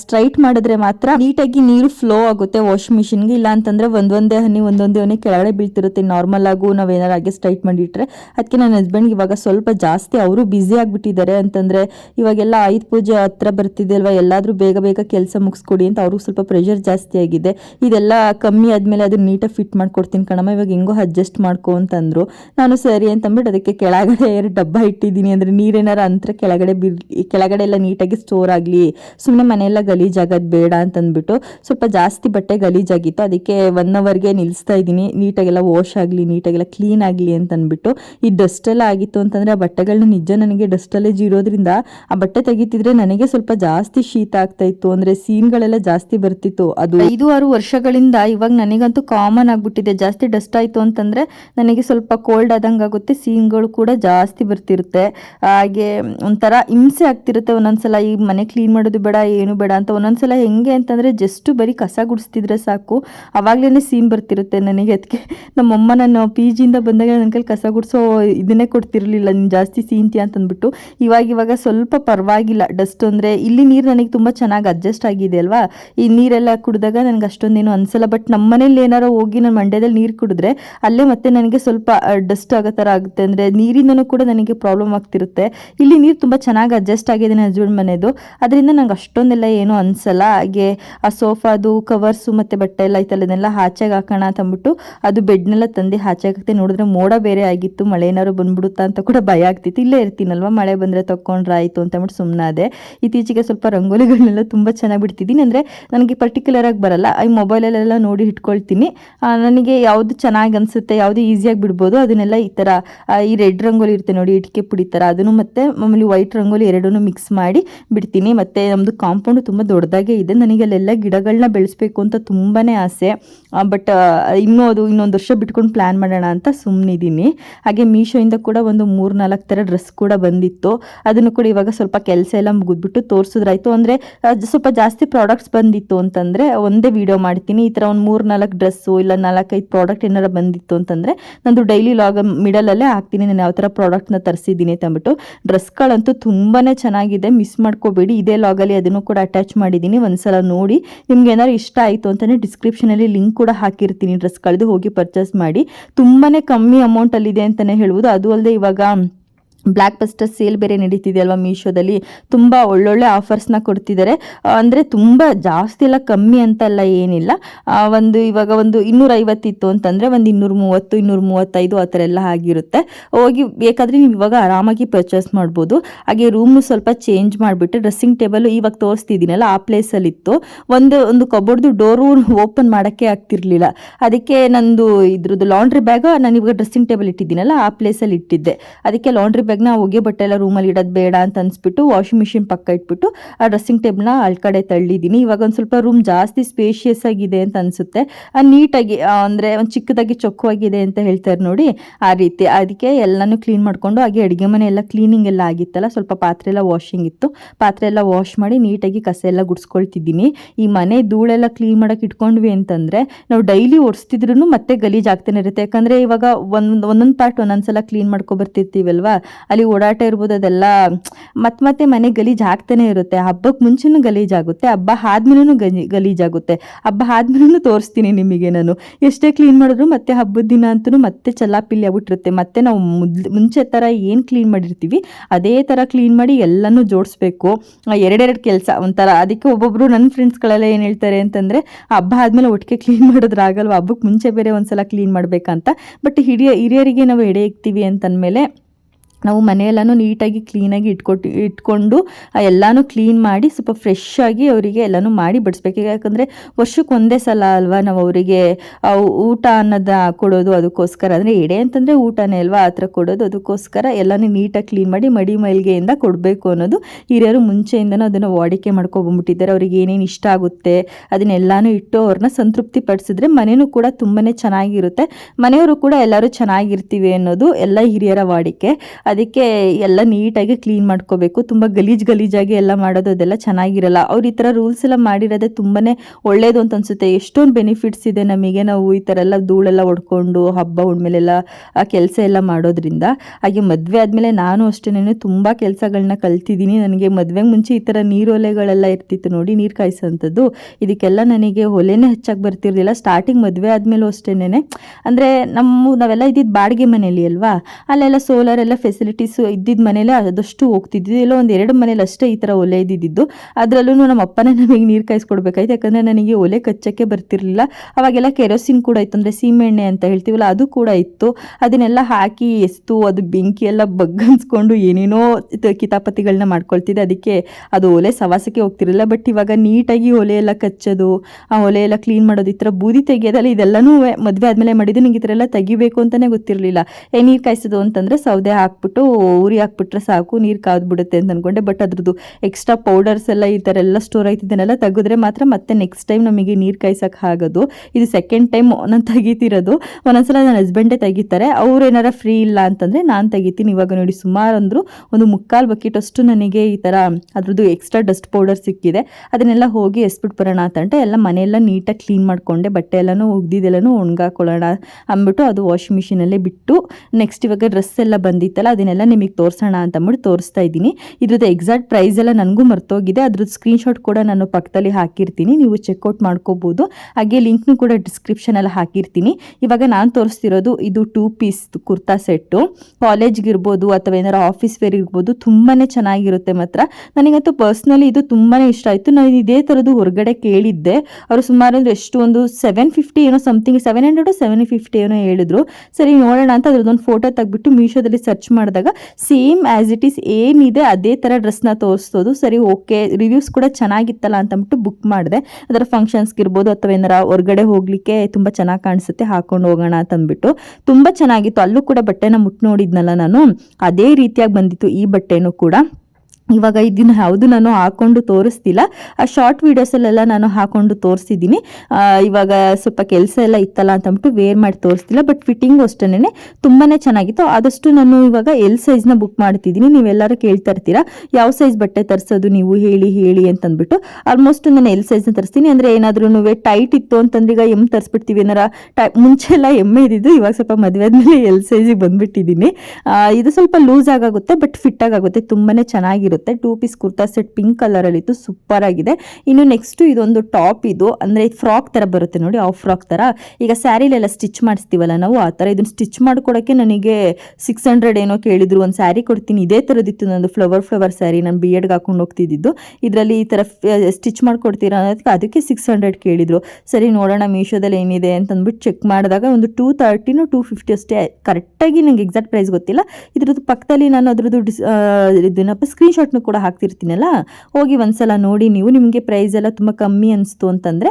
ಸ್ಟ್ರೈಟ್ ಮಾಡಿದ್ರೆ ಮಾತ್ರ ನೀಟಾಗಿ ನೀರು ಫ್ಲೋ ಆಗುತ್ತೆ ವಾಷಿಂಗ್ ಮಿಷಿನ್ಗೆ ಇಲ್ಲ ಅಂತಂದ್ರೆ ಒಂದೊಂದೇ ಹನಿ ಒಂದೊಂದೇ ಹನಿ ಕೆಳಗಡೆ ಬೀಳ್ತಿರುತ್ತೆ. ನಾರ್ಮಲ್ ಆಗು ನಾವ್ ಏನಾರು ಹಾಗೆ ಸ್ಟ್ರೈಟ್ ಮಾಡಿಟ್ರೆ ಅದಕ್ಕೆ ನನ್ನ ಹಸ್ಬೆಂಡ್ ಇವಾಗ ಸ್ವಲ್ಪ ಜಾಸ್ತಿ ಅವರು ಬ್ಯುಸಿ ಆಗಿಬಿಟ್ಟಿದ್ದಾರೆ ಅಂತಂದ್ರೆ, ಇವಾಗೆಲ್ಲ ಆಯುಧ ಪೂಜೆ ಹತ್ರ ಬರ್ತಿದೆ ಅಲ್ವಾ, ಎಲ್ಲಾದ್ರೂ ಬೇಗ ಬೇಗ ಕೆಲಸ ಮುಗಿಸ್ಕೊಡಿ ಅಂತ ಅವ್ರಿಗೆ ಸ್ವಲ್ಪ ಪ್ರೆಷರ್ ಜಾಸ್ತಿ ಆಗಿದೆ. ಇದೆಲ್ಲ ಕಮ್ಮಿ ಆದ್ಮೇಲೆ ಅದನ್ನ ನೀಟಾಗಿ ಫಿಟ್ ಮಾಡ್ಕೊಡ್ತೀನಿ ಕಣಮ್ಮ, ಇವಾಗ ಹೆಂಗೋ ಅಡ್ಜಸ್ಟ್ ಮಾಡ್ಕೊ ಅಂತಂದ್ರು. ನಾನು ಸರಿ ಅಂತ ಅಂದ್ಬಿಟ್ಟು ಅದಕ್ಕೆ ಕೆಳಗಡೆ ಎರಡು ಡಬ್ಬ ಇಟ್ಟಿದ್ದೀನಿ, ಅಂದ್ರೆ ನೀರೇನಾರ ಅಂತರ ಕೆಳಗಡೆ ಬಿರ್, ಕೆಳಗಡೆ ಎಲ್ಲ ನೀಟಾಗಿ ಸ್ಟೋರ್ ಆಗಲಿ ಸುಮ್ಮನೆ ಮನೆಯೆಲ್ಲ ಗಲೀಜಾಗೋದು ಬೇಡ ಅಂತ ಅಂದ್ಬಿಟ್ಟು ಸ್ವಲ್ಪ ಜಾಸ್ತಿ ಬಟ್ಟೆ ಗಲೀಜಾಗಿತ್ತು ಅದಕ್ಕೆ ಒನ್ ಅವರ್ಗೆ ನಿಲ್ಲಿಸ್ತಾ ಇದ್ದೀನಿ ನೀಟಾಗೆಲ್ಲ ವಾಶ್ ಆಗಲಿ ನೀಟಾಗೆಲ್ಲ ಕ್ಲೀನ್ ಆಗಲಿ ಅಂತ ಅಂದ್ಬಿಟ್ಟು ಈ ಡಸ್ಟ್ ಎಲ್ಲ ಆಗಿತ್ತು ಅಂತಂದರೆ ಆ ಬಟ್ಟೆಗಳನ್ನ ನಿಜ ನನಗೆ ಡಸ್ಟ್ ಅಲ್ಲೇ ಇರೋದ್ರಿಂದ ಆ ಬಟ್ಟೆ ತೆಗಿತಿದ್ರೆ ನನಗೆ ಸ್ವಲ್ಪ ಜಾಸ್ತಿ ಶೀತ ಆಗ್ತಾ ಇತ್ತು. ಅಂದರೆ ಸೀನ್ಗಳೆಲ್ಲ ಜಾಸ್ತಿ ಬರ್ತಿತ್ತು. ಅದು ಐದು ಆರು ವರ್ಷಗಳಿಂದ ಇವಾಗ ನನಗಂತೂ ಕಾಮನ್ ಆಗಿಬಿಟ್ಟಿದೆ. ಜಾಸ್ತಿ ಡಸ್ಟ್ ಆಯಿತು ಅಂತಂದರೆ ನನಗೆ ಸ್ವಲ್ಪ ಕೋಲ್ಡ್ ಆದಂಗೆ ಆಗುತ್ತೆ. ಸೀನ್ಗಳು ಕೂಡ ಜಾಸ್ತಿ ಬರ್ತಿರುತ್ತೆ. ಹಾಗೆ ಒಂಥರ ಹಿಂಸೆ ಆಗ್ತಿರುತ್ತೆ ಒಂದೊಂದ್ಸಲ, ಈ ಮನೆ ಕ್ಲೀನ್ ಮಾಡೋದು ಬೇಡ, ಏನು ಬೇಡ ಅಂತ ಒಂದೊಂದ್ಸಲ ಹೆಂಗೆ ಅಂತಂದರೆ ಜಸ್ಟ್ ಬರೀ ಕಸ ಗುಡಿಸ್ತಿದ್ರೆ ಸಾಕು. ಅವಾಗ್ಲೇ ಸೀನ್ ಬರ್ತಿರುತ್ತೆ ನನಗೆ. ಅದಕ್ಕೆ ನಮ್ಮಮ್ಮ ನಾನು ಪಿ ಜಿಯಿಂದ ಬಂದಾಗ ನನ್ನ ಕೈಲಿ ಕಸ ಗುಡಿಸೋ ಇದನ್ನೇ ಕೊಡ್ತಿರಲಿಲ್ಲ. ನೀನು ಜಾಸ್ತಿ ಸೀಂತಿ ಅಂತಂದ್ಬಿಟ್ಟು. ಇವಾಗ ಇವಾಗ ಸ್ವಲ್ಪ ಪರವಾಗಿಲ್ಲ. ಡಸ್ಟ್ ಅಂದರೆ ಇಲ್ಲಿ ನೀರು ನನಗೆ ತುಂಬ ಚೆನ್ನಾಗಿ ಅಡ್ಜಸ್ಟ್ ಆಗಿದೆ ಅಲ್ವಾ? ಈ ನೀರೆಲ್ಲ ಕುಡಿದಾಗ ನನಗೆ ಅಷ್ಟೊಂದೇನು ಅನಿಸಲ್ಲ. ಬಟ್ ನಮ್ಮ ಮನೇಲಿ ಏನಾರೋ ಹೋಗಿ ನಾನು ಮಂಡ್ಯದಲ್ಲಿ ನೀರು ಕುಡಿದ್ರೆ ಅಲ್ಲೇ ಮತ್ತೆ ನನಗೆ ಸ್ವಲ್ಪ ಡಸ್ಟ್ ಆಗೋ ಥರ ಆಗುತ್ತೆ. ಅಂದರೆ ನೀರಿಂದನೂ ಕೂಡ ನನಗೆ ಪ್ರಾಬ್ಲಮ್ ಆಗ್ತಿರುತ್ತೆ. ಇಲ್ಲಿ ನೀರು ತುಂಬ ಚೆನ್ನಾಗಿ ಅಡ್ಜಸ್ಟ್ ಆಗಿದೆ ನನ್ನ ಹಸ್ಬೆಂಡ್ ಮನೆಯದು ಅದರಿಂದ ನಂಗೆ ಅಷ್ಟೊಂದೆಲ್ಲ ಏನೂ ಅನಿಸಲ್ಲ. ಹಾಗೆ ಆ ಸೋಫಾದು ಕವರ್ಸು ಮತ್ತು ಬಟ್ಟೆ ಎಲ್ಲ ಐತಲ್ಲ, ಇದನ್ನೆಲ್ಲ ಆಚೆಗೆ ಹಾಕೋಣ ಅಂತ ಅಂದ್ಬಿಟ್ಟು ಅದು ಬೆಡ್ ಶೆಡ್ನೆಲ್ಲ ತಂದು ಹಾಚಾಕತ್ತೆ ನೋಡಿದ್ರೆ ಮೋಡ ಬೇರೆ ಆಗಿತ್ತು ಮಳೆ ಏನಾದ್ರು ಬಂದ್ಬಿಡುತ್ತಾ ಅಂತ ಕೂಡ ಭಯ ಆಗ್ತಿತ್ತು. ಇಲ್ಲೇ ಇರ್ತೀನಲ್ವ, ಮಳೆ ಬಂದರೆ ತಕೊಂಡ್ರೆ ಆಯಿತು ಅಂತ ಅಂದ್ಬಿಟ್ಟು ಸುಮ್ಮನಾದೆ ಇತ್ತೀಚೆಗೆ ಸ್ವಲ್ಪ ರಂಗೋಲಿಗಳನ್ನೆಲ್ಲ ತುಂಬ ಚೆನ್ನಾಗಿ ಬಿಡ್ತಿದ್ದೀನಿ. ಅಂದರೆ ನನಗೆ ಪರ್ಟಿಕ್ಯುಲರ್ ಆಗಿ ಬರಲ್ಲ. ಈ ಮೊಬೈಲಲ್ಲೆಲ್ಲ ನೋಡಿ ಇಟ್ಕೊಳ್ತೀನಿ. ನನಗೆ ಯಾವುದು ಚೆನ್ನಾಗಿ ಅನಿಸುತ್ತೆ, ಯಾವುದು ಈಸಿಯಾಗಿ ಬಿಡ್ಬೋದು, ಅದನ್ನೆಲ್ಲ ಈ ಥರ ಈ ರೆಡ್ ರಂಗೋಲಿ ಇರುತ್ತೆ ನೋಡಿ, ಇಟ್ಕೆ ಪುಡಿ ಥರ ಅದನ್ನು ಮತ್ತು ಮಾಮೂಲಿ ವೈಟ್ ರಂಗೋಲಿ ಎರಡನ್ನೂ ಮಿಕ್ಸ್ ಮಾಡಿ ಬಿಡ್ತೀನಿ. ಮತ್ತು ನಮ್ಮದು ಕಾಂಪೌಂಡು ತುಂಬ ದೊಡ್ಡದಾಗೇ ಇದೆ. ನನಗೆ ಅಲ್ಲೆಲ್ಲ ಗಿಡಗಳನ್ನ ಬೆಳೆಸಬೇಕು ಅಂತ ತುಂಬಾ ಆಸೆ. ಬಟ್ ಇನ್ನೂ ಅದು ಇನ್ನೊಂದು ವರ್ಷ ಬಿಟ್ಕೊಂಡು ಪ್ಲ್ಯಾನ್ ಮಾಡೋಣ ಅಂತ ಸುಮ್ಮನಿದ್ದೀನಿ ಹಾಗೆ ಮೀಶೋಯಿಂದ ಕೂಡ ಒಂದು ಮೂರು ನಾಲ್ಕು ಥರ ಡ್ರೆಸ್ ಕೂಡ ಬಂದಿತ್ತು. ಅದನ್ನು ಕೂಡ ಇವಾಗ ಸ್ವಲ್ಪ ಕೆಲಸ ಎಲ್ಲ ಮುಗಿದ್ಬಿಟ್ಟು ತೋರಿಸಿದ್ರಾಯ್ತು. ಅಂದರೆ ಸ್ವಲ್ಪ ಜಾಸ್ತಿ ಪ್ರಾಡಕ್ಟ್ಸ್ ಬಂದಿತ್ತು ಅಂತಂದರೆ, ಒಂದೇ ವಿಡಿಯೋ ಮಾಡ್ತೀನಿ. ಈ ಥರ ಒಂದು ಮೂರು ನಾಲ್ಕು ಡ್ರೆಸ್ಸು ಇಲ್ಲ ನಾಲ್ಕೈದು ಪ್ರಾಡಕ್ಟ್ ಏನಾರ ಬಂದಿತ್ತು ಅಂತಂದರೆ, ನಂದು ಡೈಲಿ ಲಾಗ್ ಮಿಡಲಲ್ಲೇ ಹಾಕ್ತೀನಿ. ನಾನು ಯಾವ ಥರ ಪ್ರಾಡಕ್ಟ್ನ ತರಿಸಿದ್ದೀನಿ ಅಂತ ಅಂದ್ಬಿಟ್ಟು ಡ್ರೆಸ್ಗಳಂತೂ ತುಂಬಾ ಚೆನ್ನಾಗಿದೆ. ಮಿಸ್ ಮಾಡ್ಕೋಬೇಡಿ. ಇದೇ ಲಾಗಲ್ಲಿ ಅದನ್ನು ಕೂಡ ಅಟ್ಯಾಚ್ ಮಾಡಿದ್ದೀನಿ. ಒಂದ್ಸಲ ನೋಡಿ. ನಿಮ್ಗೆ ಏನಾದ್ರು ಇಷ್ಟ ಆಯಿತು ಅಂತಲೇ ಡಿಸ್ಕ್ರಿಪ್ಷನಲ್ಲಿ ಲಿಂಕ್ ಕೂಡ ಹಾಕಿರ್ತೀನಿ ಡ್ರೆಸ್ಗಳದ್ದು ಹೋಗಿ ಪರ್ಚೇಸ್ ಮಾಡಿ ತುಂಬಾ ಕಮ್ಮಿ ಅಮೌಂಟಲ್ಲಿದೆ ಅಂತಲೇ ಹೇಳ್ಬೋದು. ಅದು ಅಲ್ಲದೆ ಇವಾಗ ಬ್ಲ್ಯಾಕ್ ಬಸ್ಟರ್ ಸೇಲ್ ಬೇರೆ ನಡೀತಿದೆ ಅಲ್ವಾ ಮೀಶೋದಲ್ಲಿ ತುಂಬ ಒಳ್ಳೊಳ್ಳೆ ಆಫರ್ಸ್ನ ಕೊಡ್ತಿದ್ದಾರೆ ಅಂದರೆ ತುಂಬ ಜಾಸ್ತಿ ಎಲ್ಲ ಕಮ್ಮಿ ಅಂತಲ್ಲ ಏನಿಲ್ಲ. ಒಂದು ಇವಾಗ ಒಂದು ಇನ್ನೂರೈವತ್ತಿತ್ತು ಅಂತಂದರೆ ಒಂದು ಇನ್ನೂರ ಮೂವತ್ತು ಇನ್ನೂರ ಮೂವತ್ತೈದು ಆ ಥರ ಎಲ್ಲ ಆಗಿರುತ್ತೆ. ಹೋಗಿ ಬೇಕಾದರೆ ನೀವು ಇವಾಗ ಆರಾಮಾಗಿ ಪರ್ಚೇಸ್ ಮಾಡ್ಬೋದು. ಹಾಗೆ ರೂಮು ಸ್ವಲ್ಪ ಚೇಂಜ್ ಮಾಡಿಬಿಟ್ಟು ಡ್ರೆಸ್ಸಿಂಗ್ ಟೇಬಲ್ ಇವಾಗ ತೋರಿಸ್ತಿದ್ದೀನಲ್ಲ, ಆ ಪ್ಲೇಸಲ್ಲಿತ್ತು ಒಂದು ಒಂದು ಕಬೋರ್ಡ್ದು ಡೋರು ಓಪನ್ ಮಾಡೋಕ್ಕೆ ಆಗ್ತಿರ್ಲಿಲ್ಲ. ಅದಕ್ಕೆ ನಂದು ಇದ್ರದ್ದು ಲಾಂಡ್ರಿ ಬ್ಯಾಗ್ ನಾನು ಇವಾಗ ಡ್ರೆಸ್ಸಿಂಗ್ ಟೇಬಲ್ ಇಟ್ಟಿದ್ದೀನಲ್ಲ, ಆ ಪ್ಲೇಸಲ್ಲಿ ಇಟ್ಟಿದ್ದೆ. ಅದಕ್ಕೆ ಲಾಂಡ್ರಿ ಬ್ಯಾಗ್ನ ಹೋಗಿ ಬಟ್ಟೆ ಎಲ್ಲ ರೂಮಲ್ಲಿ ಇಡೋದು ಬೇಡ ಅಂತ ಅನ್ಸ್ಬಿಟ್ಟು ವಾಷಿಂಗ್ ಮಿಷಿನ್ ಪಕ್ಕ ಇಟ್ಬಿಟ್ಟು ಆ ಡ್ರೆಸ್ಸಿಂಗ್ ಟೇಬಲ್ನ ಅಲ್ ಕಡೆ ತಳ್ಳಿದ್ದೀನಿ ಇವಾಗ ಒಂದು ಸ್ವಲ್ಪ ರೂಮ್ ಜಾಸ್ತಿ ಸ್ಪೇಷಿಯಸ್ ಆಗಿದೆ ಅಂತ ಅನಿಸುತ್ತೆ. ನೀಟಾಗಿ ಅಂದರೆ ಒಂದು ಚಿಕ್ಕದಾಗಿ ಚೊಕ್ಕವಾಗಿದೆ ಅಂತ ಹೇಳ್ತಾರೆ ನೋಡಿ, ಆ ರೀತಿ. ಅದಕ್ಕೆ ಎಲ್ಲನೂ ಕ್ಲೀನ್ ಮಾಡಿಕೊಂಡು ಹಾಗೆ ಅಡುಗೆ ಮನೆ ಎಲ್ಲ ಕ್ಲೀನಿಂಗ್ ಎಲ್ಲ ಆಗಿತ್ತಲ್ಲ, ಸ್ವಲ್ಪ ಪಾತ್ರೆ ಎಲ್ಲ ವಾಷಿಂಗ್ ಇತ್ತು. ಪಾತ್ರೆ ಎಲ್ಲ ವಾಶ್ ಮಾಡಿ ನೀಟಾಗಿ ಕಸ ಎಲ್ಲ ಗುಡಿಸ್ಕೊಳ್ತಿದ್ದೀನಿ. ಈ ಮನೆ ಧೂಳೆಲ್ಲ ಕ್ಲೀನ್ ಮಾಡೋಕೆ ಇಟ್ಕೊಂಡ್ವಿ ಅಂತಂದರೆ ನಾವು ಡೈಲಿ ಒರೆಸ್ತಿದ್ರು ಮತ್ತೆ ಗಲೀಜಾಗ್ತಾನೆ ಇರುತ್ತೆ. ಯಾಕಂದರೆ ಇವಾಗ ಒಂದು, ಒಂದೊಂದು ಪಾರ್ಟ್ ಒಂದೊಂದು ಸಲ ಕ್ಲೀನ್ ಮಾಡ್ಕೊ ಬರ್ತಿರ್ತೀವಲ್ವಾ? ಅಲ್ಲಿ ಓಡಾಟ ಇರ್ಬೋದು, ಅದೆಲ್ಲ ಮತ್ತೆ ಮತ್ತೆ ಮನೆ ಗಲೀಜ್ ಆಗ್ತಾನೆ ಇರುತ್ತೆ. ಹಬ್ಬಕ್ಕೆ ಮುಂಚೆನೂ ಗಲೀಜಾಗುತ್ತೆ ಹಬ್ಬ ಆದ್ಮೇಲೂ ಗಲಿ ಗಲೀಜಾಗುತ್ತೆ ಹಬ್ಬ ಆದ್ಮೇಲೂ ತೋರಿಸ್ತೀನಿ ನಿಮಗೆ ನಾನು. ಎಷ್ಟೇ ಕ್ಲೀನ್ ಮಾಡಿದ್ರು ಮತ್ತೆ ಹಬ್ಬದ ದಿನ ಅಂತೂ ಮತ್ತೆ ಚಲ್ಲಾಪಿಲ್ಲಿ ಆಗ್ಬಿಟ್ಟಿರುತ್ತೆ. ಮತ್ತೆ ನಾವು ಮುಂಚೆ ಥರ ಏನು ಕ್ಲೀನ್ ಮಾಡಿರ್ತೀವಿ, ಅದೇ ಥರ ಕ್ಲೀನ್ ಮಾಡಿ ಎಲ್ಲನೂ ಜೋಡಿಸ್ಬೇಕು. ಎರಡೆರಡು ಕೆಲಸ, ಒಂಥರ ಅದಕ್ಕೆ ಒಬ್ಬೊಬ್ಬರು ನನ್ನ ಫ್ರೆಂಡ್ಸ್ಗಳೆಲ್ಲ ಏನು ಹೇಳ್ತಾರೆ ಅಂತಂದರೆ, ಹಬ್ಬ ಆದಮೇಲೆ ಒಟ್ಟಿಗೆ ಕ್ಲೀನ್ ಮಾಡಿದ್ರೆ ಆಗಲ್ವ? ಹಬ್ಬಕ್ಕೆ ಮುಂಚೆ ಬೇರೆ ಒಂದ್ಸಲ ಕ್ಲೀನ್ ಮಾಡಬೇಕಂತ. ಬಟ್ ಹಿರಿಯ, ಹಿರಿಯರಿಗೆ ನಾವು ಎಡೆ ಇಕ್ತೀವಿ ಅಂತಂದಮೇಲೆ ನಾವು ಮನೆಯೆಲ್ಲನೂ ನೀಟಾಗಿ ಕ್ಲೀನಾಗಿ ಇಟ್ಕೊಟ್ಟು, ಇಟ್ಕೊಂಡು ಎಲ್ಲಾನು ಕ್ಲೀನ್ ಮಾಡಿ ಸ್ವಲ್ಪ ಫ್ರೆಶ್ ಆಗಿ ಅವರಿಗೆ ಎಲ್ಲನೂ ಮಾಡಿ ಬಡಿಸ್ಬೇಕು. ಯಾಕಂದರೆ ವರ್ಷಕ್ಕೆ ಒಂದೇ ಸಲ ಅಲ್ವಾ ನಾವು ಅವರಿಗೆ ಊಟ ಅನ್ನೋದು ಕೊಡೋದು ಅದಕ್ಕೋಸ್ಕರ. ಅಂದರೆ ಎಡೆ ಅಂತಂದರೆ ಊಟನೇ ಅಲ್ವಾ? ಆ ಥರ ಕೊಡೋದು ಅದಕ್ಕೋಸ್ಕರ ಎಲ್ಲನೂ ನೀಟಾಗಿ ಕ್ಲೀನ್ ಮಾಡಿ ಮಡಿ ಮೈಲ್ಗೆಯಿಂದ ಕೊಡಬೇಕು ಅನ್ನೋದು ಹಿರಿಯರು ಮುಂಚೆಯಿಂದನೂ ಅದನ್ನು ವಾಡಿಕೆ ಮಾಡ್ಕೊಬಂದ್ಬಿಟ್ಟಿದ್ದಾರೆ ಅವ್ರಿಗೆ ಏನೇನು ಇಷ್ಟ ಆಗುತ್ತೆ ಅದನ್ನೆಲ್ಲನೂ ಇಟ್ಟು ಅವ್ರನ್ನ ಸಂತೃಪ್ತಿ ಪಡಿಸಿದ್ರೆ ಮನೆಯೂ ಕೂಡ ತುಂಬಾ ಚೆನ್ನಾಗಿರುತ್ತೆ. ಮನೆಯವರು ಕೂಡ ಎಲ್ಲರೂ ಚೆನ್ನಾಗಿರ್ತೀವಿ ಅನ್ನೋದು ಎಲ್ಲ ಹಿರಿಯರ ವಾಡಿಕೆ. ಅದಕ್ಕೆ ಎಲ್ಲ ನೀಟಾಗಿ ಕ್ಲೀನ್ ಮಾಡ್ಕೋಬೇಕು. ತುಂಬ ಗಲೀಜ್ ಗಲೀಜಾಗಿ ಎಲ್ಲ ಮಾಡೋದು ಅದೆಲ್ಲ ಚೆನ್ನಾಗಿರಲ್ಲ. ಅವ್ರು ಈ ಥರ ರೂಲ್ಸ್ ಎಲ್ಲ ಮಾಡಿರೋದೇ ತುಂಬಾ ಒಳ್ಳೆಯದು ಅಂತ ಅನ್ಸುತ್ತೆ. ಎಷ್ಟೊಂದು ಬೆನಿಫಿಟ್ಸ್ ಇದೆ ನಮಗೆ. ನಾವು ಈ ಥರ ಎಲ್ಲ ಧೂಳೆಲ್ಲ ಹೊಡ್ಕೊಂಡು ಹಬ್ಬ ಹುಣ್ಮೇಲೆಲ್ಲ, ಆ ಕೆಲಸ ಎಲ್ಲ ಮಾಡೋದ್ರಿಂದ. ಹಾಗೆ ಮದುವೆ ಆದಮೇಲೆ ನಾನು ಅಷ್ಟೇನೆ ತುಂಬ ಕೆಲಸಗಳನ್ನ ಕಲ್ತಿದ್ದೀನಿ. ನನಗೆ ಮದುವೆಗೆ ಮುಂಚೆ ಈ ಥರ ನೀರೊಲೆಗಳೆಲ್ಲ ಇರ್ತಿತ್ತು ನೋಡಿ, ನೀರು ಕಾಯಿಸೋಂಥದ್ದು. ಇದಕ್ಕೆಲ್ಲ ನನಗೆ ಒಲೆನೇ ಹೆಚ್ಚಾಗಿ ಬರ್ತಿರಲಿಲ್ಲ. ಸ್ಟಾರ್ಟಿಂಗ್ ಮದುವೆ ಆದಮೇಲೂ ಅಷ್ಟೇನೆ ಅಂದರೆ ನಮ್ಮ, ನಾವೆಲ್ಲ ಇದ್ದಿದ್ದು ಬಾಡಿಗೆ ಮನೇಲಿ ಅಲ್ವಾ? ಅಲ್ಲೆಲ್ಲ ಸೋಲಾರ್ ಎಲ್ಲ ಫೆಸಿಲಿಟೀಸು ಇದ್ದಿದ್ದ ಮನೇಲೆ ಅದಷ್ಟು ಹೋಗ್ತಿದ್ದಿದ್ದು ಎಲ್ಲೋ ಒಂದು ಎರಡು ಮನೇಲಿ ಅಷ್ಟೇ ಈ ಥರ ಒಲೆ ಇದ್ದಿದ್ದು. ಅದರಲ್ಲೂ ನಮ್ಮ ಅಪ್ಪನೇ ನಮಗೆ ನೀರು ಕಾಯಿಸ್ಕೊಡ್ಬೇಕಾಯ್ತು. ಯಾಕಂದರೆ ನನಗೆ ಒಲೆ ಕಚ್ಚಕ್ಕೆ ಬರ್ತಿರಲಿಲ್ಲ. ಅವಾಗೆಲ್ಲ ಕೆರೋಸಿನ್ ಕೂಡ ಇತ್ತು. ಅಂದರೆ ಸೀಮೆಣ್ಣೆ ಅಂತ ಹೇಳ್ತೀವಲ್ಲ, ಅದು ಕೂಡ ಇತ್ತು. ಅದನ್ನೆಲ್ಲ ಹಾಕಿ ಎಸ್ತು, ಅದು ಬೆಂಕಿ ಎಲ್ಲ ಬಗ್ಗನ್ಸ್ಕೊಂಡು ಏನೇನೋ ಕಿತಾಪತಿಗಳನ್ನ ಮಾಡ್ಕೊಳ್ತಿದ್ದೆ. ಅದಕ್ಕೆ ಅದು ಒಲೆ ಸವಾಸಕ್ಕೆ ಹೋಗ್ತಿರಲಿಲ್ಲ. ಬಟ್ ಇವಾಗ ನೀಟಾಗಿ ಒಲೆ ಎಲ್ಲ ಕಚ್ಚೋದು, ಆ ಒಲೆ ಎಲ್ಲ ಕ್ಲೀನ್ ಮಾಡೋದು, ಈ ಥರ ಬೂದಿ ತೆಗೆಯೋದಲ್ಲ ಇದೆಲ್ಲನೂ ಮದುವೆ ಆದಮೇಲೆ ಮಾಡಿದ್ದು. ನಿಮಗೆ ಈ ಥರ ಎಲ್ಲ ತೆಗಿಬೇಕು ಅಂತಲೇ ಗೊತ್ತಿರಲಿಲ್ಲ. ಏ, ನೀರು ಕಾಯಿಸೋದು ಅಂತಂದರೆ ಸೌದೆ ಹಾಕ್ಬಿಟ್ಟು ಉರಿ ಹಾಕ್ಬಿಟ್ರೆ ಸಾಕು, ನೀರು ಕಾದ್ಬಿಡುತ್ತೆ ಅಂತ ಅಂದ್ಕೊಂಡೆ ಬಟ್ ಅದ್ರದ್ದು ಎಕ್ಸ್ಟ್ರಾ ಪೌಡರ್ಸ್ ಎಲ್ಲ ಈ ಥರ ಎಲ್ಲ ಸ್ಟೋರ್ ಆಯ್ತಿದ್ದನ್ನೆಲ್ಲ ತೆಗೆದ್ರೆ ಮಾತ್ರ ಮತ್ತೆ ನೆಕ್ಸ್ಟ್ ಟೈಮ್ ನಮಗೆ ನೀರು ಕಾಯ್ಸೋಕ್ಕೆ ಆಗೋದು. ಇದು ಸೆಕೆಂಡ್ ಟೈಮ್ ನಾನು ತೆಗಿತಿರೋದು. ಒಂದೊಂದ್ಸಲ ನನ್ನ ಹಸ್ಬೆಂಡೇ ತೆಗಿತಾರೆ. ಅವ್ರು ಏನಾರ ಫ್ರೀ ಇಲ್ಲ ಅಂತಂದರೆ ನಾನು ತೆಗಿತೀನಿ. ಇವಾಗ ನೋಡಿ ಸುಮಾರು ಅಂದರು ಒಂದು ಮುಕ್ಕಾಲು ಬಕೆಟ್ ಅಷ್ಟು ನನಗೆ ಈ ಥರ ಅದ್ರದ್ದು ಎಕ್ಸ್ಟ್ರಾ ಡಸ್ಟ್ ಪೌಡರ್ ಸಿಕ್ಕಿದೆ. ಅದನ್ನೆಲ್ಲ ಹೋಗಿ ಎಸ್ಬಿಟ್ಟು ಬರೋಣ ಅಂತ ಎಲ್ಲ ಮನೆಯೆಲ್ಲ ನೀಟಾಗಿ ಕ್ಲೀನ್ ಮಾಡಿಕೊಂಡೆ. ಬಟ್ಟೆ ಎಲ್ಲನೂ ಒಗ್ದಿದ್ದೆಲ್ಲನೂ ಒಣಗಾಕೊಳ್ಳೋಣ ಅಂದ್ಬಿಟ್ಟು ಅದು ವಾಷಿಂಗ್ ಮಿಷಿನಲ್ಲೇ ಬಿಟ್ಟು ನೆಕ್ಸ್ಟ್ ಇವಾಗ ಡ್ರೆಸ್ ಎಲ್ಲ ಬಂದಿತ್ತಲ್ಲ ಅದನ್ನೆಲ್ಲ ನಿಮಗೆ ತೋರಿಸೋಣ ಅಂತ ಅಂದ್ಬಿಟ್ಟು ತೋರಿಸ್ತಾ ಇದ್ದೀನಿ. ಇದ್ರದ್ದು ಎಕ್ಸಾಕ್ಟ್ ಪ್ರೈಸ್ ಎಲ್ಲ ನನಗೂ ಮರ್ತೋಗಿದೆ. ಅದ್ರದ್ದು ಸ್ಕ್ರೀನ್ಶಾಟ್ ಕೂಡ ನಾನು ಪಕ್ಕದಲ್ಲಿ ಹಾಕಿರ್ತೀನಿ. ನೀವು ಚೆಕ್ಔಟ್ ಮಾಡ್ಕೋಬೋದು. ಹಾಗೆ ಲಿಂಕ್ನು ಕೂಡ ಡಿಸ್ಕ್ರಿಪ್ಷನಲ್ಲಿ ಹಾಕಿರ್ತೀನಿ. ಇವಾಗ ನಾನು ತೋರಿಸ್ತಿರೋದು ಇದು ಟೂ ಪೀಸ್ ಕುರ್ತಾ ಸೆಟ್ಟು ಕಾಲೇಜ್ಗೆ ಇರ್ಬೋದು ಅಥವಾ ಏನಾರು ಆಫೀಸ್ ವೇರ್ ಇರ್ಬೋದು ತುಂಬಾ ಚೆನ್ನಾಗಿರುತ್ತೆ ಮಾತ್ರ. ನನಗಂತೂ ಪರ್ಸ್ನಲಿ ಇದು ತುಂಬಾ ಇಷ್ಟ ಆಯಿತು. ನಾನು ಇದೇ ಥರದ್ದು ಹೊರಗಡೆ ಕೇಳಿದ್ದೆ. ಅವರು ಸುಮಾರು ಅಂದರೆ ಎಷ್ಟು ಒಂದು ಸೆವೆನ್ ಫಿಫ್ಟಿ ಏನೋ something seven hundred seven fifty ಏನೋ ಹೇಳಿದ್ರು. ಸರಿ, ನೋಡೋಣ ಅಂತ ಅದ್ರದ್ದೊಂದು ಫೋಟೋ ತೆಗ್ಬಿಟ್ಟು ಮೀಶೋದಲ್ಲಿ ಸರ್ಚ್ ಮಾಡಿದಾಗ ಸೇಮ್ ಆ್ಯಸ್ ಇಟ್ ಈಸ್ ಏನಿದೆ, ಅದೇ ಥರ ಡ್ರೆಸ್ನ ತೋರಿಸೋದು. ಸರಿ ಓಕೆ ರಿವ್ಯೂಸ್ ಕೂಡ ಚೆನ್ನಾಗಿತ್ತಲ್ಲ ಅಂತ ಅಂದ್ಬಿಟ್ಟು ಬುಕ್ ಮಾಡಿದೆ. ಅದರ ಫಂಕ್ಷನ್ಸ್ಗೆ ಇರ್ಬೋದು ಅಥವಾ ಏನಾರ ಹೊರಗಡೆ ಹೋಗಲಿಕ್ಕೆ ತುಂಬ ಚೆನ್ನಾಗಿ ಕಾಣಿಸುತ್ತೆ, ಹಾಕೊಂಡು ಹೋಗೋಣ ಅಂತ ಅಂದ್ಬಿಟ್ಟು. ತುಂಬ ಚೆನ್ನಾಗಿತ್ತು. ಅಲ್ಲೂ ಕೂಡ ಬಟ್ಟೆನ ಮುಟ್ಟು ನೋಡಿದ್ನಲ್ಲ ನಾನು. ಅದೇ ರೀತಿಯಾಗಿ ಬಂದಿತ್ತು ಈ ಬಟ್ಟೆನೂ ಕೂಡ. ಇವಾಗ ಇದನ್ನು ಯಾವುದು ನಾನು ಹಾಕೊಂಡು ತೋರಿಸ್ತಿಲ್ಲ. ಆ ಶಾರ್ಟ್ ವೀಡಿಯೋಸಲ್ಲೆಲ್ಲ ನಾನು ಹಾಕೊಂಡು ತೋರಿಸಿದ್ದೀನಿ. ಇವಾಗ ಸ್ವಲ್ಪ ಕೆಲಸ ಎಲ್ಲ ಇತ್ತಲ್ಲ ಅಂತ ಅಂದ್ಬಿಟ್ಟು ವೇರ್ ಮಾಡಿ ತೋರಿಸ್ತಿಲ್ಲ. ಬಟ್ ಫಿಟ್ಟಿಂಗು ಅಷ್ಟೇ ತುಂಬಾ ಚೆನ್ನಾಗಿತ್ತು. ಆದಷ್ಟು ನಾನು ಇವಾಗ ಎಲ್ ಸೈಜ್ನ ಬುಕ್ ಮಾಡ್ತಿದ್ದೀನಿ. ನೀವೆಲ್ಲರೂ ಕೇಳ್ತಾ ಇರ್ತೀರಾ, ಯಾವ ಸೈಜ್ ಬಟ್ಟೆ ತರಿಸೋದು ನೀವು ಹೇಳಿ ಹೇಳಿ ಅಂತಂದ್ಬಿಟ್ಟು. ಆಲ್ಮೋಸ್ಟ್ ನಾನು ಎಲ್ ಸೈಜ್ನ ತರಿಸ್ತೀನಿ. ಅಂದರೆ ಏನಾದ್ರೂ ಟೈಟ್ ಇತ್ತು ಅಂತಂದ್ರೆ ಈಗ ಎಂ ತರಿಸ್ಬಿಡ್ತೀವಿ ಏನಾರ ಟೈ ಮುಂಚೆ ಎಲ್ಲ ಎಮ್ಮೆ ಇದ್ದಿದ್ದು ಇವಾಗ ಸ್ವಲ್ಪ ಮದುವೆ ಆದಮೇಲೆ ಎಲ್ ಸೈಜಿಗೆ ಬಂದ್ಬಿಟ್ಟಿದ್ದೀನಿ. ಇದು ಸ್ವಲ್ಪ ಲೂಸ್ ಆಗುತ್ತೆ ಬಟ್ ಫಿಟ್ ಆಗುತ್ತೆ ತುಂಬಾ ಚೆನ್ನಾಗಿರುತ್ತೆ. Two piece kurta set pink ಕಲರಲ್ಲಿ ಇತ್ತು. ಸೂಪರ್ ಆಗಿದೆ. ಇನ್ನು ನೆಕ್ಸ್ಟ್ ಇದೊಂದು ಟಾಪ್ ಇದು. ಅಂದರೆ ಫ್ರಾಕ್ ಥರ ಬರುತ್ತೆ ನೋಡಿ ಆಫ್ ಫ್ರಾಕ್ ಥರ ಈಗ ಸ್ಯಾರಿಲೆಲ್ಲ ಸ್ಟಿಚ್ ಮಾಡಿಸ್ತೀವಲ್ಲ ನಾವು, ಆ ಥರ ಇದನ್ನ ಸ್ಟಿಚ್ ಮಾಡ್ಕೊಡೋಕ್ಕೆ ನನಗೆ ಸಿಕ್ಸ್ ಹಂಡ್ರೆಡ್ ಏನೋ ಕೇಳಿದ್ರು. ಒಂದು ಸ್ಯಾರಿ ಕೊಡ್ತೀನಿ. ಇದೇ ಥರದಿತ್ತು ನಂದು ಫ್ಲವರ್ ಫ್ಲವರ್ ಸ್ಯಾರಿ ನಾನು ಬಿ ಎಡ್ಗೆ ಹಾಕೊಂಡು ಹೋಗ್ತಿದ್ದು ಇದರಲ್ಲಿ ಈ ಥರ ಸ್ಟಿಚ್ ಮಾಡ್ಕೊಡ್ತೀರಾ ಅನ್ನೋದಕ್ಕೆ ಅದಕ್ಕೆ ಸಿಕ್ಸ್ ಹಂಡ್ರೆಡ್ ಕೇಳಿದ್ರು. ಸರಿ, ನೋಡೋಣ ಮೀಶೋದಲ್ಲಿ ಏನಿದೆ ಅಂತಂದ್ಬಿಟ್ಟು ಚೆಕ್ ಮಾಡಿದಾಗ ಒಂದು ಟೂ ತರ್ಟಿನು ಟೂ ಫಿಫ್ಟಿ ಅಷ್ಟೇ. ಕರೆಕ್ಟಾಗಿ ನಂಗೆ ಎಕ್ಸಾಕ್ಟ್ ಪ್ರೈಸ್ ಗೊತ್ತಿಲ್ಲ. ಇದ್ರದ್ದು ಪಕ್ಕದಲ್ಲಿ ನಾನು ಅದ್ರದ್ದು ಇದನ್ನಪ್ಪ ಇದನ್ನಪ್ಪ ಸ್ಕ್ರೀನ್ಶಾಟ್ನು ಕೂಡ ಹಾಕ್ತಿರ್ತೀನಲ್ಲ? ಹೋಗಿ ಒಂದ್ಸಲ ನೋಡಿ ನೀವು ನಿಮಗೆ ಪ್ರೈಸ್ ಎಲ್ಲ ತುಂಬ ಕಮ್ಮಿ ಅನಿಸ್ತು ಅಂತಂದರೆ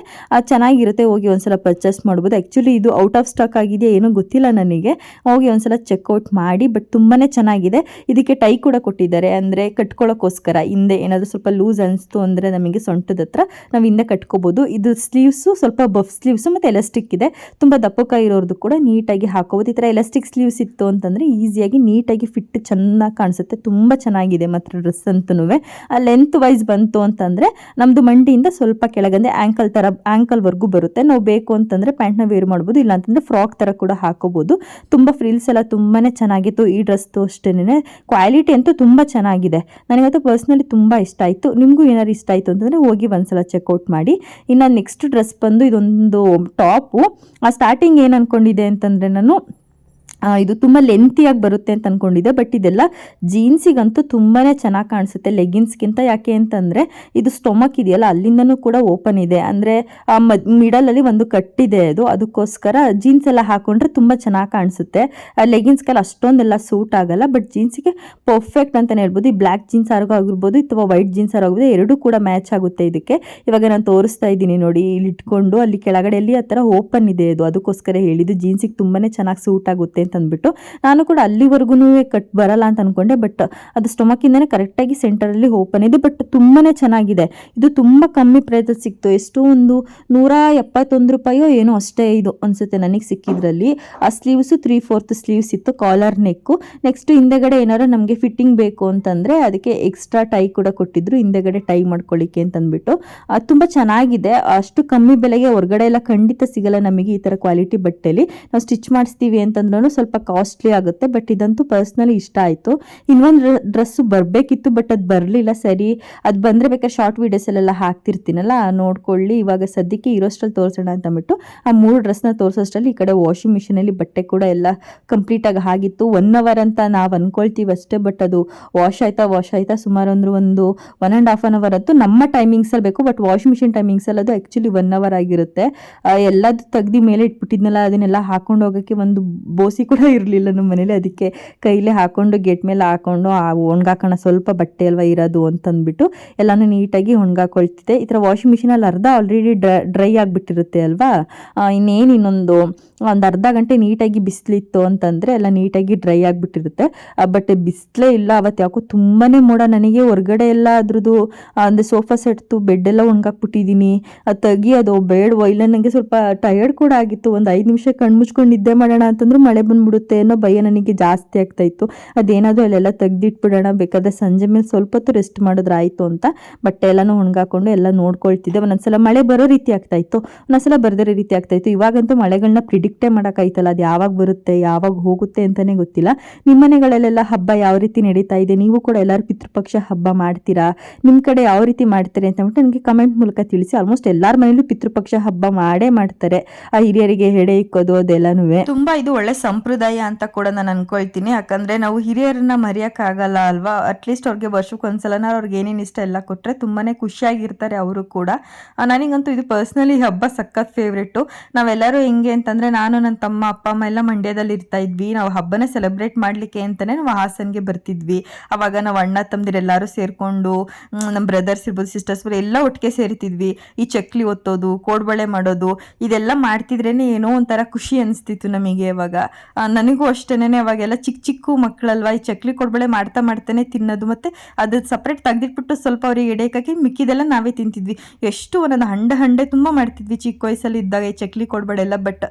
ಚೆನ್ನಾಗಿರುತ್ತೆ, ಹೋಗಿ ಒಂದ್ಸಲ ಪರ್ಚೇಸ್ ಮಾಡ್ಬೋದು. ಆ್ಯಕ್ಚುಲಿ ಇದು ಔಟ್ ಆಫ್ ಸ್ಟಾಕ್ ಆಗಿದೆ ಏನೂ ಗೊತ್ತಿಲ್ಲ ನನಗೆ. ಹೋಗಿ ಒಂದ್ಸಲ ಚೆಕ್ಔಟ್ ಮಾಡಿ ಬಟ್ ತುಂಬಾ ಚೆನ್ನಾಗಿದೆ. ಇದಕ್ಕೆ ಟೈ ಕೂಡ ಕೊಟ್ಟಿದ್ದಾರೆ. ಅಂದರೆ ಕಟ್ಕೊಳ್ಳೋಕ್ಕೋಸ್ಕರ ಹಿಂದೆ ಏನಾದರೂ ಸ್ವಲ್ಪ ಲೂಸ್ ಅನಿಸ್ತು ಅಂದರೆ ನಮಗೆ ಸೊಂಟದ ಹತ್ರ ನಾವು ಹಿಂದೆ ಕಟ್ಕೋಬೋದು. ಇದು ಸ್ಲೀವ್ಸು ಸ್ವಲ್ಪ ಬಫ್ ಸ್ಲೀವ್ಸು ಮತ್ತು ಎಲಾಸ್ಟಿಕ್ ಇದೆ. ತುಂಬ ಇರೋರ್ದು ಕೂಡ ನೀಟಾಗಿ ಹಾಕೋಬೋದು. ಈ ಥರ ಎಲಾಸ್ಟಿಕ್ ಸ್ಲೀವ್ಸ್ ಇತ್ತು ಅಂತಂದರೆ ಈಸಿಯಾಗಿ ನೀಟಾಗಿ ಫಿಟ್ ಚೆನ್ನಾಗಿ ಕಾಣಿಸುತ್ತೆ. ತುಂಬ ಚೆನ್ನಾಗಿದೆ ಮಾತ್ರ ಡ್ರೆಸ್ ಅಂತೂ ಆ ಲೆಂತ್ ವೈಸ್ ಬಂತು ಅಂತಂದರೆ ನಮ್ಮದು ಮಂಡಿಯಿಂದ ಸ್ವಲ್ಪ ಕೆಳಗಂದೆ ಆ್ಯಂಕಲ್ ಥರ ಆ್ಯಂಕಲ್ವರೆಗೂ ಬರುತ್ತೆ. ನಾವು ಬೇಕು ಅಂತಂದರೆ ಪ್ಯಾಂಟ್ನ ವೇರ್ ಮಾಡ್ಬೋದು. ಇಲ್ಲ ಅಂತಂದರೆ ಫ್ರಾಕ್ ಥರ ಕೂಡ ಹಾಕೋಬೋದು. ತುಂಬ ಫ್ರಿಲ್ಸ್ ಎಲ್ಲ ತುಂಬಾ ಚೆನ್ನಾಗಿತ್ತು. ಈ ಡ್ರೆಸ್ದು ಅಷ್ಟೇನೆ ಕ್ವಾಲಿಟಿ ಅಂತೂ ತುಂಬ ಚೆನ್ನಾಗಿದೆ. ನನಗಂತೂ ಪರ್ಸ್ನಲಿ ತುಂಬ ಇಷ್ಟ ಆಯಿತು. ನಿಮಗೂ ಏನಾದ್ರು ಇಷ್ಟ ಆಯಿತು ಅಂತಂದರೆ ಹೋಗಿ ಒಂದ್ಸಲ ಚೆಕ್ಔಟ್ ಮಾಡಿ. ಇನ್ನು ನೆಕ್ಸ್ಟ್ ಡ್ರೆಸ್ ಬಂದು ಇದೊಂದು ಟಾಪು ಆ ಸ್ಟಾರ್ಟಿಂಗ್ ಏನು ಅಂದ್ಕೊಂಡಿದೆ ಅಂತಂದರೆ ನಾನು ಇದು ತುಂಬ ಲೆಂತಿಯಾಗಿ ಬರುತ್ತೆ ಅಂತ ಅಂದ್ಕೊಂಡಿದ್ದೆ ಬಟ್ ಇದೆಲ್ಲ ಜೀನ್ಸಿಗಂತೂ ತುಂಬಾ ಚೆನ್ನಾಗಿ ಕಾಣಿಸುತ್ತೆ ಲೆಗಿನ್ಸ್ಗಿಂತ ಯಾಕೆ ಅಂತಂದರೆ, ಇದು ಸ್ಟೊಮಕ್ ಇದೆಯಲ್ಲ, ಅಲ್ಲಿಂದನೂ ಕೂಡ ಓಪನ್ ಇದೆ. ಅಂದರೆ ಮಿಡಲಲ್ಲಿ ಒಂದು ಕಟ್ಟಿದೆ ಅದು, ಅದಕ್ಕೋಸ್ಕರ ಜೀನ್ಸ್ ಎಲ್ಲ ಹಾಕೊಂಡ್ರೆ ತುಂಬ ಚೆನ್ನಾಗಿ ಕಾಣಿಸುತ್ತೆ. ಲೆಗಿನ್ಸ್ಗೆಲ್ಲ ಅಷ್ಟೊಂದೆಲ್ಲ ಸೂಟ್ ಆಗಲ್ಲ ಬಟ್ ಜೀನ್ಸಿಗೆ ಪರ್ಫೆಕ್ಟ್ ಅಂತಲೇ ಹೇಳ್ಬೋದು. ಈ ಬ್ಲ್ಯಾಕ್ ಜೀನ್ಸ್ ಆರ್ಗೂ ಆಗಿರ್ಬೋದು, ಅಥವಾ ವೈಟ್ ಜೀನ್ಸ್ ಆಗಿರ್ಬೋದು, ಎರಡೂ ಕೂಡ ಮ್ಯಾಚ್ ಆಗುತ್ತೆ ಇದಕ್ಕೆ. ಇವಾಗ ನಾನು ತೋರಿಸ್ತಾ ಇದ್ದೀನಿ ನೋಡಿ, ಇಲ್ಲಿ ಇಟ್ಕೊಂಡು ಅಲ್ಲಿ ಕೆಳಗಡೆಯಲ್ಲಿ ಆ ಥರ ಓಪನ್ ಇದೆ ಅದು, ಅದಕ್ಕೋಸ್ಕರ ಹೇಳಿದ್ದು. ಜೀನ್ಸಿಗೆ ತುಂಬಾ ಚೆನ್ನಾಗಿ ಸೂಟ್ ಆಗುತ್ತೆ ಅಂದ್ಬಿಟ್ಟು ನಾನು ಕೂಡ ಅಲ್ಲಿವರೆಗೂ ಕಟ್ ಬರಲ್ಲ ಅಂತ ಅನ್ಕೊಂಡೆ ಬಟ್ ಅದು ಸ್ಟೊಮಕಿಂದನೇ ಕರೆಕ್ಟಾಗಿ ಸೆಂಟರಲ್ಲಿ ಓಪನ್ ಇದೆ ಬಟ್ ತುಂಬಾ ಚೆನ್ನಾಗಿದೆ. ಇದು ತುಂಬ ಕಮ್ಮಿ ಪ್ರೈಸಲ್ಲಿ ಸಿಕ್ತು. ಎಷ್ಟು ಒಂದು ನೂರ ಎಪ್ಪತ್ತೊಂದು ರೂಪಾಯೋ ಏನೋ ಅಷ್ಟೇ ಇದು ಅನಿಸುತ್ತೆ ನನಗೆ ಸಿಕ್ಕಿದ್ರಲ್ಲಿ. ಆ ಸ್ಲೀವ್ಸು ತ್ರೀ ಫೋರ್ತ್ ಸ್ಲೀವ್ಸ್ ಇತ್ತು ಕಾಲರ್ ನೆಕ್ಕು ನೆಕ್ಸ್ಟ್ ಹಿಂದೆಗಡೆ ಏನಾರು ನಮಗೆ ಫಿಟ್ಟಿಂಗ್ ಬೇಕು ಅಂತಂದರೆ ಅದಕ್ಕೆ ಎಕ್ಸ್ಟ್ರಾ ಟೈ ಕೂಡ ಕೊಟ್ಟಿದ್ರು, ಹಿಂದೆಗಡೆ ಟೈ ಮಾಡ್ಕೊಳ್ಳಿಕ್ಕೆ ಅಂತಂದ್ಬಿಟ್ಟು. ತುಂಬ ಚೆನ್ನಾಗಿದೆ. ಅಷ್ಟು ಕಮ್ಮಿ ಬೆಲೆಗೆ ಹೊರಗಡೆ ಎಲ್ಲ ಖಂಡಿತ ಸಿಗಲ್ಲ ನಮಗೆ ಈ ಥರ ಕ್ವಾಲಿಟಿ ಬಟ್ಟೆಲಿ. ನಾವು ಸ್ಟಿಚ್ ಮಾಡಿಸ್ತೀವಿ ಅಂತಂದ್ರೂ ಸ್ವಲ್ಪ ಕಾಸ್ಟ್ಲಿ ಆಗುತ್ತೆ ಬಟ್ ಇದಂತೂ ಪರ್ಸ್ನಲಿ ಇಷ್ಟ ಆಯಿತು. ಇನ್ನೊಂದು ಡ್ರೆಸ್ಸು ಬರಬೇಕಿತ್ತು ಬಟ್ ಅದು ಬರಲಿಲ್ಲ. ಸರಿ, ಅದು ಬಂದರೆ ಬೇಕಾದ್ರೆ ಶಾರ್ಟ್ ವೀಡಿಯೋಸಲ್ಲೆಲ್ಲ ಹಾಕ್ತಿರ್ತೀನಲ್ಲ, ನೋಡ್ಕೊಳ್ಳಿ. ಇವಾಗ ಸದ್ಯಕ್ಕೆ ಇರೋಷ್ಟ್ರಲ್ಲಿ ತೋರಿಸೋಣ ಅಂತ ಅಂದ್ಬಿಟ್ಟು, ಆ ಮೂರು ಡ್ರೆಸ್ನ ತೋರಿಸೋಷ್ಟ್ರಲ್ಲಿ ಈ ಕಡೆ ವಾಷಿಂಗ್ ಮಿಷಿನಲ್ಲಿ ಬಟ್ಟೆ ಕೂಡ ಎಲ್ಲ ಕಂಪ್ಲೀಟಾಗಿ ಆಗಿತ್ತು ಒನ್ ಅವರ್ ಅಂತ ನಾವು ಅಂದ್ಕೊಳ್ತೀವಿ ಅಷ್ಟೇ ಬಟ್ ಅದು ವಾಶ್ ಆಯ್ತಾ ವಾಶ್ ಆಯ್ತಾ ಸುಮಾರು ಅಂದ್ರೆ ಒಂದು one and half an hour ಅಂತೂ ನಮ್ಮ ಟೈಮಿಂಗ್ಸಲ್ಲಿ ಬೇಕು ಬಟ್ ವಾಷಿಂಗ್ ಮಿಷಿನ್ ಟೈಮಿಂಗ್ಸಲ್ಲಿ ಅದು ಆ್ಯಕ್ಚುಲಿ ಒನ್ ಅವರ್ ಆಗಿರುತ್ತೆ. ಎಲ್ಲದು ತೆಗ್ದು ಮೇಲೆ ಇಟ್ಬಿಟ್ಟಿದ್ನಲ್ಲ, ಅದನ್ನೆಲ್ಲ ಹಾಕೊಂಡು ಹೋಗೋಕ್ಕೆ ಒಂದು ಬೋಸಿ ಕೂಡ ಇರಲಿಲ್ಲ ನಮ್ಮ ಮನೇಲಿ. ಅದಕ್ಕೆ ಕೈಲೇ ಹಾಕೊಂಡು, ಗೇಟ್ ಮೇಲೆ ಹಾಕ್ಕೊಂಡು ಆ ಒಣಗಾಕೋಣ ಸ್ವಲ್ಪ ಬಟ್ಟೆ ಅಲ್ವಾ ಇರೋದು ಅಂತಂದ್ಬಿಟ್ಟು ಎಲ್ಲನೂ ನೀಟಾಗಿ ಒಣಗಾಕೊಳ್ತಿದ್ದೆ. ಈ ಥರ ವಾಷಿಂಗ್ ಮಿಷಿನಲ್ಲಿ ಅರ್ಧ ಆಲ್ರೆಡಿ ಡ್ರೈ ಡ್ರೈ ಆಗಿಬಿಟ್ಟಿರುತ್ತೆ ಅಲ್ವಾ? ಇನ್ನೇನು ಇನ್ನೊಂದು, ಒಂದು ಅರ್ಧ ಗಂಟೆ ನೀಟಾಗಿ ಬಿಸಿಲಿತ್ತು ಅಂತಂದರೆ ಎಲ್ಲ ನೀಟಾಗಿ ಡ್ರೈ ಆಗಿಬಿಟ್ಟಿರುತ್ತೆ. ಬಟ್ ಬಿಸಿಲೇ ಇಲ್ಲ ಅವತ್ತು ಯಾಕೋ ತುಂಬಾ ಮೋಡ. ನನಗೆ ಹೊರಗಡೆ ಎಲ್ಲ ಅದ್ರದ್ದು ಅಂದರೆ ಸೋಫಾ ಸೆಟ್ತು ಬೆಡ್ ಎಲ್ಲ ಒಣಗಾಕ್ಬಿಟ್ಟಿದ್ದೀನಿ. ಅದು ತೆಗಿ ಅದು ಬೇಡವೋ ಇಲ್ಲ ನನಗೆ ಸ್ವಲ್ಪ ಟಯರ್ಡ್ ಕೂಡ ಆಗಿತ್ತು. ಒಂದು ಐದು ನಿಮಿಷ ಕಣ್ಣು ಮುಚ್ಕೊಂಡು ನಿದ್ದೆ ಮಾಡೋಣ ಅಂತಂದ್ರೆ ಮಳೆ ಬಂದ್ಬಿಡುತ್ತೆ ಅನ್ನೋ ಭಯ ನನಗೆ ಜಾಸ್ತಿ ಆಗ್ತಾ ಇತ್ತು ಅದೇನಾದರೂ ಅಲ್ಲೆಲ್ಲ ತೆಗ್ದಿಟ್ಬಿಡೋಣ, ಬೇಕಾದ್ರೆ ಸಂಜೆ ಮೇಲೆ ಸ್ವಲ್ಪ ಹೊತ್ತು ರೆಸ್ಟ್ ಮಾಡಿದ್ರೆ ಆಯಿತು ಅಂತ. ಬಟ್ಟೆ ಎಲ್ಲನೂ ಒಣಗಾಕೊಂಡು ಎಲ್ಲ ನೋಡ್ಕೊಳ್ತಿದ್ದೆ. ಒಂದೊಂದ್ಸಲ ಮಳೆ ಬರೋ ರೀತಿ ಆಗ್ತಾ ಇತ್ತು ಒಂದೊಂದ್ಸಲ ಬರ್ದಿರೋ ರೀತಿ ಆಗ್ತಾ ಇತ್ತು ಇವಾಗಂತೂ ಮಳೆಗಳನ್ನ ಪ್ರಿಡಿಕ್ಟೇ ಮಾಡೋಕ್ಕಾಯ್ತಲ್ಲ. ಅದು ಯಾವಾಗ ಬರುತ್ತೆ, ಯಾವಾಗ ಹೋಗುತ್ತೆ ಅಂತಲೇ ಗೊತ್ತಿಲ್ಲ. ನಿಮ್ಮ ಮನೆಗಳಲ್ಲೆಲ್ಲ ಹಬ್ಬ ಯಾವ ರೀತಿ ನಡೀತಾ ಇದೆ? ನೀವು ಕೂಡ ಎಲ್ಲರೂ ಪಿತೃಪಕ್ಷ ಹಬ್ಬ ಮಾಡ್ತೀರಾ? ನಿಮ್ಮ ಕಡೆ ಯಾವ ರೀತಿ ಮಾಡ್ತಾರೆ ಅಂತ ಅಂದ್ಬಿಟ್ಟು ನನಗೆ ಕಮೆಂಟ್ ಮೂಲಕ ತಿಳಿಸಿ. ಆಲ್ಮೋಸ್ಟ್ ಎಲ್ಲರ ಮನೇಲೂ ಪಿತೃಪಕ್ಷ ಹಬ್ಬ ಮಾಡೇ ಮಾಡ್ತಾರೆ. ಆ ಹಿರಿಯರಿಗೆ ಹೆಡೆ ಇಕ್ಕೋದು ಅದೆಲ್ಲನೂ ತುಂಬಾ ಇದು ಒಳ್ಳೆ ಸಂಪ್ರದಾಯ ಅಂತ ಕೂಡ ನಾನು ಅನ್ಕೊಳ್ತೀನಿ. ಯಾಕಂದ್ರೆ ನಾವು ಹಿರಿಯರನ್ನ ಮರೆಯೋಕ್ಕಾಗಲ್ಲ ಅಲ್ವಾ? ಅಟ್ಲೀಸ್ಟ್ ಅವ್ರಿಗೆ ವರ್ಷಕ್ಕೆ ಒಂದ್ಸಲನ ಅವ್ರಿಗೆ ಏನೇನು ಇಷ್ಟ ಎಲ್ಲ ಕೊಟ್ಟರೆ ತುಂಬಾನೇ ಖುಷಿಯಾಗಿರ್ತಾರೆ ಅವರು ಕೂಡ. ನನಗಂತೂ ಇದು ಪರ್ಸ್ನಲಿ ಹಬ್ಬ ಸಖತ್ ಫೇವ್ರೆಟ್ಟು ನಾವೆಲ್ಲರೂ ಹೆಂಗೆ ಅಂತಂದ್ರೆ ನಾನು ನನ್ನ ತಮ್ಮ ಅಪ್ಪ ಅಮ್ಮ ಎಲ್ಲ ಮಂಡ್ಯದಲ್ಲಿ ಇರ್ತಾ ಇದ್ವಿ. ನಾವು ಹಬ್ಬನ ಸೆಲೆಬ್ರೇಟ್ ಮಾಡ್ಲಿಕ್ಕೆ ಅಂತಲೇ ನಾವು ಹಾಸನ್ಗೆ ಬರ್ತಿದ್ವಿ. ಅವಾಗ ನಾವು ಅಣ್ಣ ತಮ್ಮದಿರೆಲ್ಲರೂ ಸೇರ್ಕೊಂಡು ನಮ್ಮ ಬ್ರದರ್ಸ್ ಇರ್ಬೋದು ಸಿಸ್ಟರ್ಸ್ ಎಲ್ಲ ಒಟ್ಟಿಗೆ ಸೇರ್ತಿದ್ವಿ. ಈ ಚಕ್ಲಿ ಒತ್ತೋದು ಕೋಡ್ಬಳೆ ಮಾಡೋದು ಇದೆಲ್ಲ ಮಾಡ್ತಿದ್ರೇ ಏನೋ ಒಂಥರ ಖುಷಿ ಅನಿಸ್ತಿತ್ತು ನಮಗೆ ಅವಾಗ ಆ, ನನಗೂ ಅಷ್ಟೇನೆ ಅವಾಗೆಲ್ಲ ಚಿಕ್ಕ ಚಿಕ್ಕ ಮಕ್ಕಳಲ್ವ? ಈ ಚಕ್ಲಿ ಕೊಡ್ಬಳೆ ಮಾಡ್ತಾ ಮಾಡ್ತಾನೆ ತಿನ್ನೋದು ಮತ್ತೆ ಅದು ಸಪ್ರೇಟ್ ತೆಗೆದಿಟ್ಬಿಟ್ಟು ಸ್ವಲ್ಪ ಅವ್ರಿಗೆ ಎಡೆಕಾಕಿ ಮಿಕ್ಕಿದೆಲ್ಲ ನಾವೇ ತಿಂತಿದ್ವಿ. ಎಷ್ಟು ಒಂದೊಂದು ಹಂಡೆ ಹಂಡೆ ತುಂಬ ಮಾಡ್ತಿದ್ವಿ ಚಿಕ್ಕ ವಯಸ್ಸಲ್ಲಿ ಇದ್ದಾಗ ಈ ಚಕ್ಲಿ ಕೊಡ್ಬಳೆ ಎಲ್ಲ ಬಟ್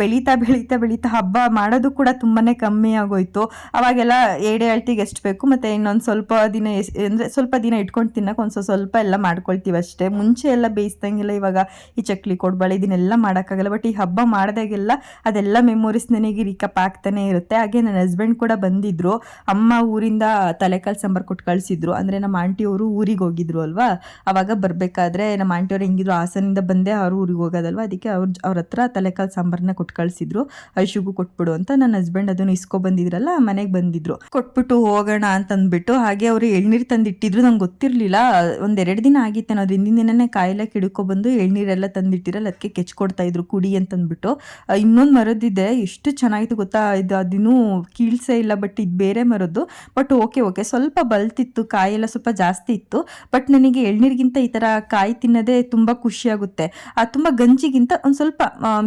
ಬೆಳೀತಾ ಬೆಳೀತಾ ಬೆಳೀತಾ ಹಬ್ಬ ಮಾಡೋದು ಕೂಡ ತುಂಬಾ ಕಮ್ಮಿ ಆಗೋಯ್ತು. ಅವಾಗೆಲ್ಲ ಎಡೆ ಅಳ್ತಿಗೆ ಎಷ್ಟು ಬೇಕು ಮತ್ತೆ ಇನ್ನೊಂದು ಸ್ವಲ್ಪ ದಿನ ಅಂದರೆ ಸ್ವಲ್ಪ ದಿನ ಇಟ್ಕೊಂಡು ತಿನ್ನಕ್ಕೆ ಒಂದು ಸ್ವಲ್ಪ ಎಲ್ಲ ಮಾಡ್ಕೊಳ್ತೀವಿ ಅಷ್ಟೇ. ಮುಂಚೆ ಎಲ್ಲ ಬೇಯಿಸ್ದಂಗೆಲ್ಲ ಇವಾಗ ಈ ಚಕ್ಲಿ ಕೊಡ್ಬಳೆ ಇದನ್ನೆಲ್ಲ ಮಾಡೋಕ್ಕಾಗಲ್ಲ ಬಟ್ ಈ ಹಬ್ಬ ಮಾಡಿದಾಗೆಲ್ಲ ಅದೆಲ್ಲ ಮೆಮೊರೀಸ್ ನನಗೆ ರಿಕಪ್ ಆಗ್ತಾನೆ ಇರುತ್ತೆ. ಹಾಗೆ ನನ್ನ ಹಸ್ಬೆಂಡ್ ಕೂಡ ಬಂದಿದ್ರು. ಅಮ್ಮ ಊರಿಂದ ತಲೆಕಾಲು ಸಾಂಬಾರ್ ಕೊಟ್ಟು ಕಳಿಸಿದ್ರು. ಅಂದ್ರೆ ನಮ್ಮ ಆಂಟಿಯವರು ಊರಿಗೆ ಹೋಗಿದ್ರು ಅಲ್ವಾ? ಅವಾಗ ಬರಬೇಕಾದ್ರೆ ನಮ್ಮ ಆಂಟಿಯವ್ರು ಹೆಂಗಿದ್ರು? ಹಾಸನಿಂದ ಬಂದೆ, ಅವ್ರು ಊರಿಗೆ ಹೋಗೋದಲ್ವ? ಅದಕ್ಕೆ ಅವ್ರ ಅವ್ರ ಹತ್ರ ತಲೆಕಾಲು ಸಾಂಬಾರನ್ನ ಕೊಟ್ಟು ಕಳಿಸಿದ್ರು. ಐಶುಗೂ ಕೊಟ್ಬಿಡು ಅಂತ ನನ್ನ ಹಸ್ಬೆಂಡ್ ಅದನ್ನು ಇಸ್ಕೊ ಬಂದಿದ್ರಲ್ಲ, ಮನೆಗೆ ಬಂದಿದ್ರು. ಕೊಟ್ಬಿಟ್ಟು ಹೋಗೋಣ ಅಂತ ಅಂದ್ಬಿಟ್ಟು ಹಾಗೆ ಅವರು ಎಳ್ನೀರು ತಂದಿಟ್ಟಿದ್ರು. ನಂಗೆ ಗೊತ್ತಿರಲಿಲ್ಲ. ಒಂದೆರಡು ದಿನ ಆಗಿತ್ತೆ ನಾವು ಹಿಂದಿನ ದಿನನೇ ಕಾಯಿಲೆ ಬಂದು ಎಳ್ನೀರೆಲ್ಲ ತಂದಿಟ್ಟಿರಲ್ಲ ಅದಕ್ಕೆ ಕೆಚ್ಕೊಡ್ತಾ ಇದ್ರು ಕುಡಿ ಅಂತಂದ್ಬಿಟ್ಟು. ಇನ್ನೊಂದು ಮರದಿದೆ ಎಷ್ಟು ಚೆನ್ನಾಗಿತ್ತು. ಗೊತ್ತಾ? ಇದು ಅದಿನ್ನೂ ಕೀಳ್ಸೇ ಇಲ್ಲ ಬಟ್ ಇದು ಬೇರೆ ಮರದ್ದು. ಬಟ್ ಓಕೆ ಓಕೆ ಸ್ವಲ್ಪ ಬಲ್ತಿತ್ತು, ಕಾಯೆಲ್ಲ ಸ್ವಲ್ಪ ಜಾಸ್ತಿ ಇತ್ತು. ಬಟ್ ನನಗೆ ಎಳ್ನೀರಿಗಿಂತ ಈ ಥರ ಕಾಯಿ ತಿನ್ನೋದೇ ತುಂಬ ಖುಷಿಯಾಗುತ್ತೆ ಆ ತುಂಬ ಗಂಜಿಗಿಂತ ಒಂದು ಸ್ವಲ್ಪ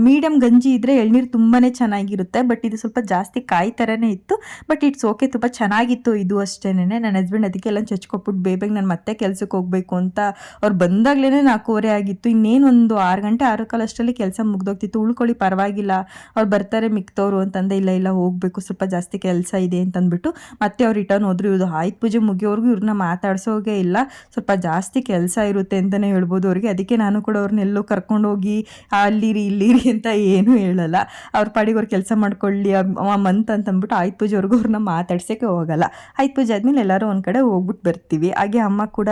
ಮೀಡಿಯಮ್ ಗಂಜಿ ಇದ್ದರೆ ಎಳ್ನೀರು ತುಂಬಾ ಚೆನ್ನಾಗಿರುತ್ತೆ. ಬಟ್ ಇದು ಸ್ವಲ್ಪ ಜಾಸ್ತಿ ಕಾಯಿ ಥರನೇ ಇತ್ತು. ಬಟ್ ಇಟ್ಸ್ ಓಕೆ ತುಂಬ ಚೆನ್ನಾಗಿತ್ತು ಇದು ಅಷ್ಟೇನೆ. ನನ್ನ ಹಸ್ಬೆಂಡ್ ಅದಕ್ಕೆಲ್ಲ ಚಚ್ಕೊಟ್ಬಿಟ್ಟು ಬೇಬೇಗ ನಾನು ಮತ್ತೆ ಕೆಲ್ಸಕ್ಕೆ ಹೋಗಬೇಕು ಅಂತ ಅವ್ರು ಬಂದಾಗಲೇ ನಾಲ್ಕೂವರೆ ಆಗಿತ್ತು. ಇನ್ನೇನು ಒಂದು ಆರು ಗಂಟೆ ಆರು ಕಾಲ ಅಷ್ಟರಲ್ಲಿ ಕೆಲಸ ಮುಗ್ದೋಗ್ತಿತ್ತು. ಉಳ್ಕೊಳ್ಳಿ, ಪರವಾಗಿಲ್ಲ. ಅವ್ರು ಬರ್ತಾರೆ ಮಿಕ್ತವ್ರು ಅಂತಂದೆ, ಇಲ್ಲ ಇಲ್ಲ, ಹೋಗಬೇಕು, ಸ್ವಲ್ಪ ಜಾಸ್ತಿ ಕೆಲಸ ಇದೆ ಅಂತಂದ್ಬಿಟ್ಟು ಮತ್ತೆ ಅವ್ರು ರಿಟರ್ನ್ ಹೋದ್ರು. ಇವ್ರು ಆಯ್ತು ಪೂಜೆ ಮುಗಿಯೋರ್ಗು ಇವ್ರನ್ನ ಮಾತಾಡ್ಸೋಗೆ ಇಲ್ಲ. ಸ್ವಲ್ಪ ಜಾಸ್ತಿ ಕೆಲಸ ಇರುತ್ತೆ ಅಂತಲೇ ಹೇಳ್ಬೋದು ಅವ್ರಿಗೆ. ಅದಕ್ಕೆ ನಾನು ಕೂಡ ಅವ್ರನ್ನೆಲ್ಲೂ ಕರ್ಕೊಂಡೋಗಿ, ಅಲ್ಲಿರಿ, ಇಲ್ಲಿರಿ *laughs* ಅಂತ ಏನೂ ಹೇಳಲ್ಲ. ಅವ್ರ ಪಾಡಿಗೆ ಅವ್ರು ಕೆಲಸ ಮಾಡ್ಕೊಳ್ಳಿ ಮಂತ್ ಅಂತ ಅಂದ್ಬಿಟ್ಟು ಪೂಜೆ ಪೂಜೆವರೆಗೂ ಅವ್ರನ್ನ ಮಾತಾಡ್ಸೋಕ್ಕೆ ಹೋಗಲ್ಲ. ಆಯ್ತು ಪೂಜೆ ಆದಮೇಲೆ ಎಲ್ಲರೂ ಒಂದು ಕಡೆ ಹೋಗ್ಬಿಟ್ಟು ಬರ್ತೀವಿ. ಹಾಗೆ ಅಮ್ಮ ಕೂಡ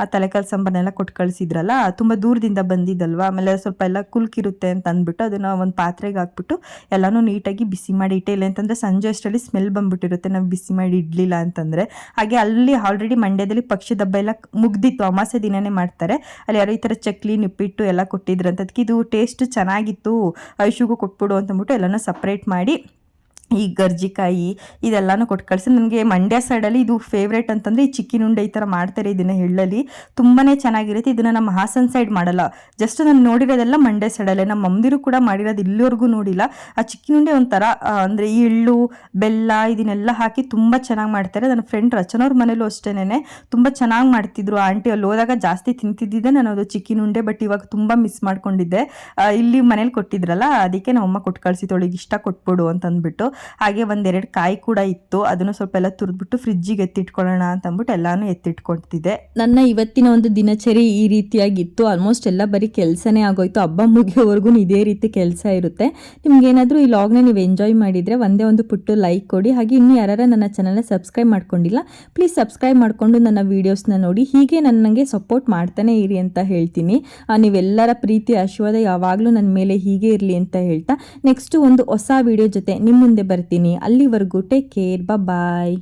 ಆ ತಲೆಕಾಲು ಸಾಂಬಾರನ್ನೆಲ್ಲ ಕೊಟ್ಟು ಕಳಿಸಿದ್ರಲ್ಲ, ತುಂಬ ದೂರದಿಂದ ಬಂದಿದ್ದಲ್ವಾ. ಆಮೇಲೆ ಸ್ವಲ್ಪ ಎಲ್ಲ ಕುಲ್ಕಿರುತ್ತೆ ಅಂತ ಅಂದ್ಬಿಟ್ಟು ಅದನ್ನ ಒಂದು ಪಾತ್ರೆಗೆ ಹಾಕ್ಬಿಟ್ಟು ಎಲ್ಲನೂ ನೀಟಾಗಿ ಬಿಸಿ ಮಾಡಿ ಇಟ್ಟೇ, ಇಲ್ಲ ಅಂತಂದರೆ ಸಂಜೆ ಅಷ್ಟರಲ್ಲಿ ಸ್ಮೆಲ್ ಬಂದ್ಬಿಟ್ಟಿರುತ್ತೆ. ನಾವು ಬಿಸಿ ಮಾಡಿ ಇಡಲಿಲ್ಲ ಅಂತಂದರೆ. ಹಾಗೆ ಅಲ್ಲಿ ಆಲ್ರೆಡಿ ಮಂಡ್ಯದಲ್ಲಿ ಪಕ್ಷದ ಹಬ್ಬ ಎಲ್ಲ ಮುಗ್ದಿತ್ತು. ಅಮಾಸೆ ದಿನನೇ ಮಾಡ್ತಾರೆ. ಅಲ್ಲಿ ಯಾರೋ ಈ ಥರ ಚಕ್ಲಿ, ನಿಪ್ಪಿಟ್ಟು ಎಲ್ಲ ಕೊಟ್ಟಿದ್ರಂತ ಅದಕ್ಕೆ ಇದು ಟೇಸ್ಟ್ ಚೆನ್ನಾಗಿತ್ತು. ಐಶುಗೂ ಕೊಟ್ಬಿಡು ಅಂತಂದ್ಬಿಟ್ಟು ಎಲ್ಲನೂ ಸಪ್ರೇಟ್ ಮಾಡಿ ಈ ಗರ್ಜಿಕಾಯಿ ಇದೆಲ್ಲನೂ ಕೊಟ್ಟು ಕಳಿಸಿ. ನನಗೆ ಮಂಡ್ಯ ಸೈಡಲ್ಲಿ ಇದು ಫೇವ್ರೇಟ್ ಅಂತಂದರೆ ಈ ಚಿಕ್ಕಿನುಂಡೆ ಈ ಥರ ಮಾಡ್ತಾರೆ ಇದನ್ನು ಎಳ್ಳಲ್ಲಿ. ತುಂಬಾ ಚೆನ್ನಾಗಿರುತ್ತೆ. ಇದನ್ನು ನಮ್ಮ ಹಾಸನ್ ಸೈಡ್ ಮಾಡಲ್ಲ. ಜಸ್ಟ್ ನಾನು ನೋಡಿರೋದೆಲ್ಲ ಮಂಡ್ಯ ಸೈಡಲ್ಲೇ ನಮ್ಮ ಮಮ್ಮಿರು ಕೂಡ ಮಾಡಿರೋದು ಇಲ್ಲಿವರೆಗೂ ನೋಡಿಲ್ಲ. ಆ ಚಿಕ್ಕಿನುಂಡೆ ಒಂಥರ ಅಂದರೆ ಈ ಎಳ್ಳು, ಬೆಲ್ಲ ಇದನ್ನೆಲ್ಲ ಹಾಕಿ ತುಂಬ ಚೆನ್ನಾಗಿ ಮಾಡ್ತಾರೆ. ನನ್ನ ಫ್ರೆಂಡ್ ರಚನವ್ರ ಮನೇಲೂ ಅಷ್ಟೇನೆ ತುಂಬ ಚೆನ್ನಾಗಿ ಮಾಡ್ತಿದ್ರು. ಆಂಟಿ ಅಲ್ಲಿ ಹೋದಾಗ ಜಾಸ್ತಿ ತಿಂತಿದ್ದಿದ್ದೆ ನಾನು ಅದು ಚಿಕ್ಕಿನುಂಡೆ ಬಟ್ ಇವಾಗ ತುಂಬ ಮಿಸ್ ಮಾಡ್ಕೊಂಡಿದ್ದೆ. ಇಲ್ಲಿ ಮನೇಲಿ ಕೊಟ್ಟಿದ್ರಲ್ಲ, ಅದಕ್ಕೆ ನಮ್ಮಮ್ಮ ಕೊಟ್ಟು ಕಳಿಸಿದೊಳಗೆ ಇಷ್ಟ ಕೊಟ್ಬಿಡು ಅಂತ ಅಂದ್ಬಿಟ್ಟು ಹಾಗೆ ಒಂದೆರಡು ಕಾಯಿ ಕೂಡ ಇತ್ತು. ಅದನ್ನು ಸ್ವಲ್ಪ ಎಲ್ಲ ತುರಿದ್ಬಿಟ್ಟು ಫ್ರಿಜ್ಜಿಗೆ ಎತ್ತಿಟ್ಕೊಳ್ಳೋಣ ಅಂತ ಅಂದ್ಬಿಟ್ಟು ಎಲ್ಲಾನು ಎತ್ತಿಟ್ಕೊಳ್ತಿದ್ದೆ ನನ್ನ ಇವತ್ತಿನ ಒಂದು ದಿನಚರಿ ಈ ರೀತಿಯಾಗಿತ್ತು. ಆಲ್ಮೋಸ್ಟ್ ಎಲ್ಲ ಬರೀ ಕೆಲಸನೇ ಆಗೋಯ್ತು. ಹಬ್ಬ ಮುಗಿಯೋವರೆಗೂ ಇದೇ ರೀತಿ ಕೆಲಸ ಇರುತ್ತೆ. ನಿಮ್ಗೇನಾದರೂ ಈ ಲಾಗ್ನ ನೀವು ಎಂಜಾಯ್ ಮಾಡಿದರೆ ಒಂದೇ ಒಂದು ಪುಟ್ಟು ಲೈಕ್ ಕೊಡಿ. ಹಾಗೆ ಇನ್ನು ಯಾರು ನನ್ನ ಚಾನಲ್ನ ಸಬ್ಸ್ಕ್ರೈಬ್ ಮಾಡ್ಕೊಂಡಿಲ್ಲ ಪ್ಲೀಸ್ ಸಬ್ಸ್ಕ್ರೈಬ್ ಮಾಡಿಕೊಂಡು ನನ್ನ ವೀಡಿಯೋಸ್ನ ನೋಡಿ. ಹೀಗೆ ನನಗೆ ಸಪೋರ್ಟ್ ಮಾಡ್ತಾನೆ ಇರಿ ಅಂತ ಹೇಳ್ತೀನಿ. ನೀವೆಲ್ಲರ ಪ್ರೀತಿ, ಆಶೀರ್ವಾದ ಯಾವಾಗಲೂ ನನ್ನ ಮೇಲೆ ಹೀಗೆ ಇರಲಿ ಅಂತ ಹೇಳ್ತಾ. ನೆಕ್ಸ್ಟ್ ಒಂದು ಹೊಸ ವಿಡಿಯೋ ಜೊತೆ ನಿಮ್ಮ ಮುಂದೆ ಬರ್ತೀನಿ. ಅಲ್ಲಿವರೆಗೂ ಟೇಕ್ ಕೇರ್ ಬಾಯ್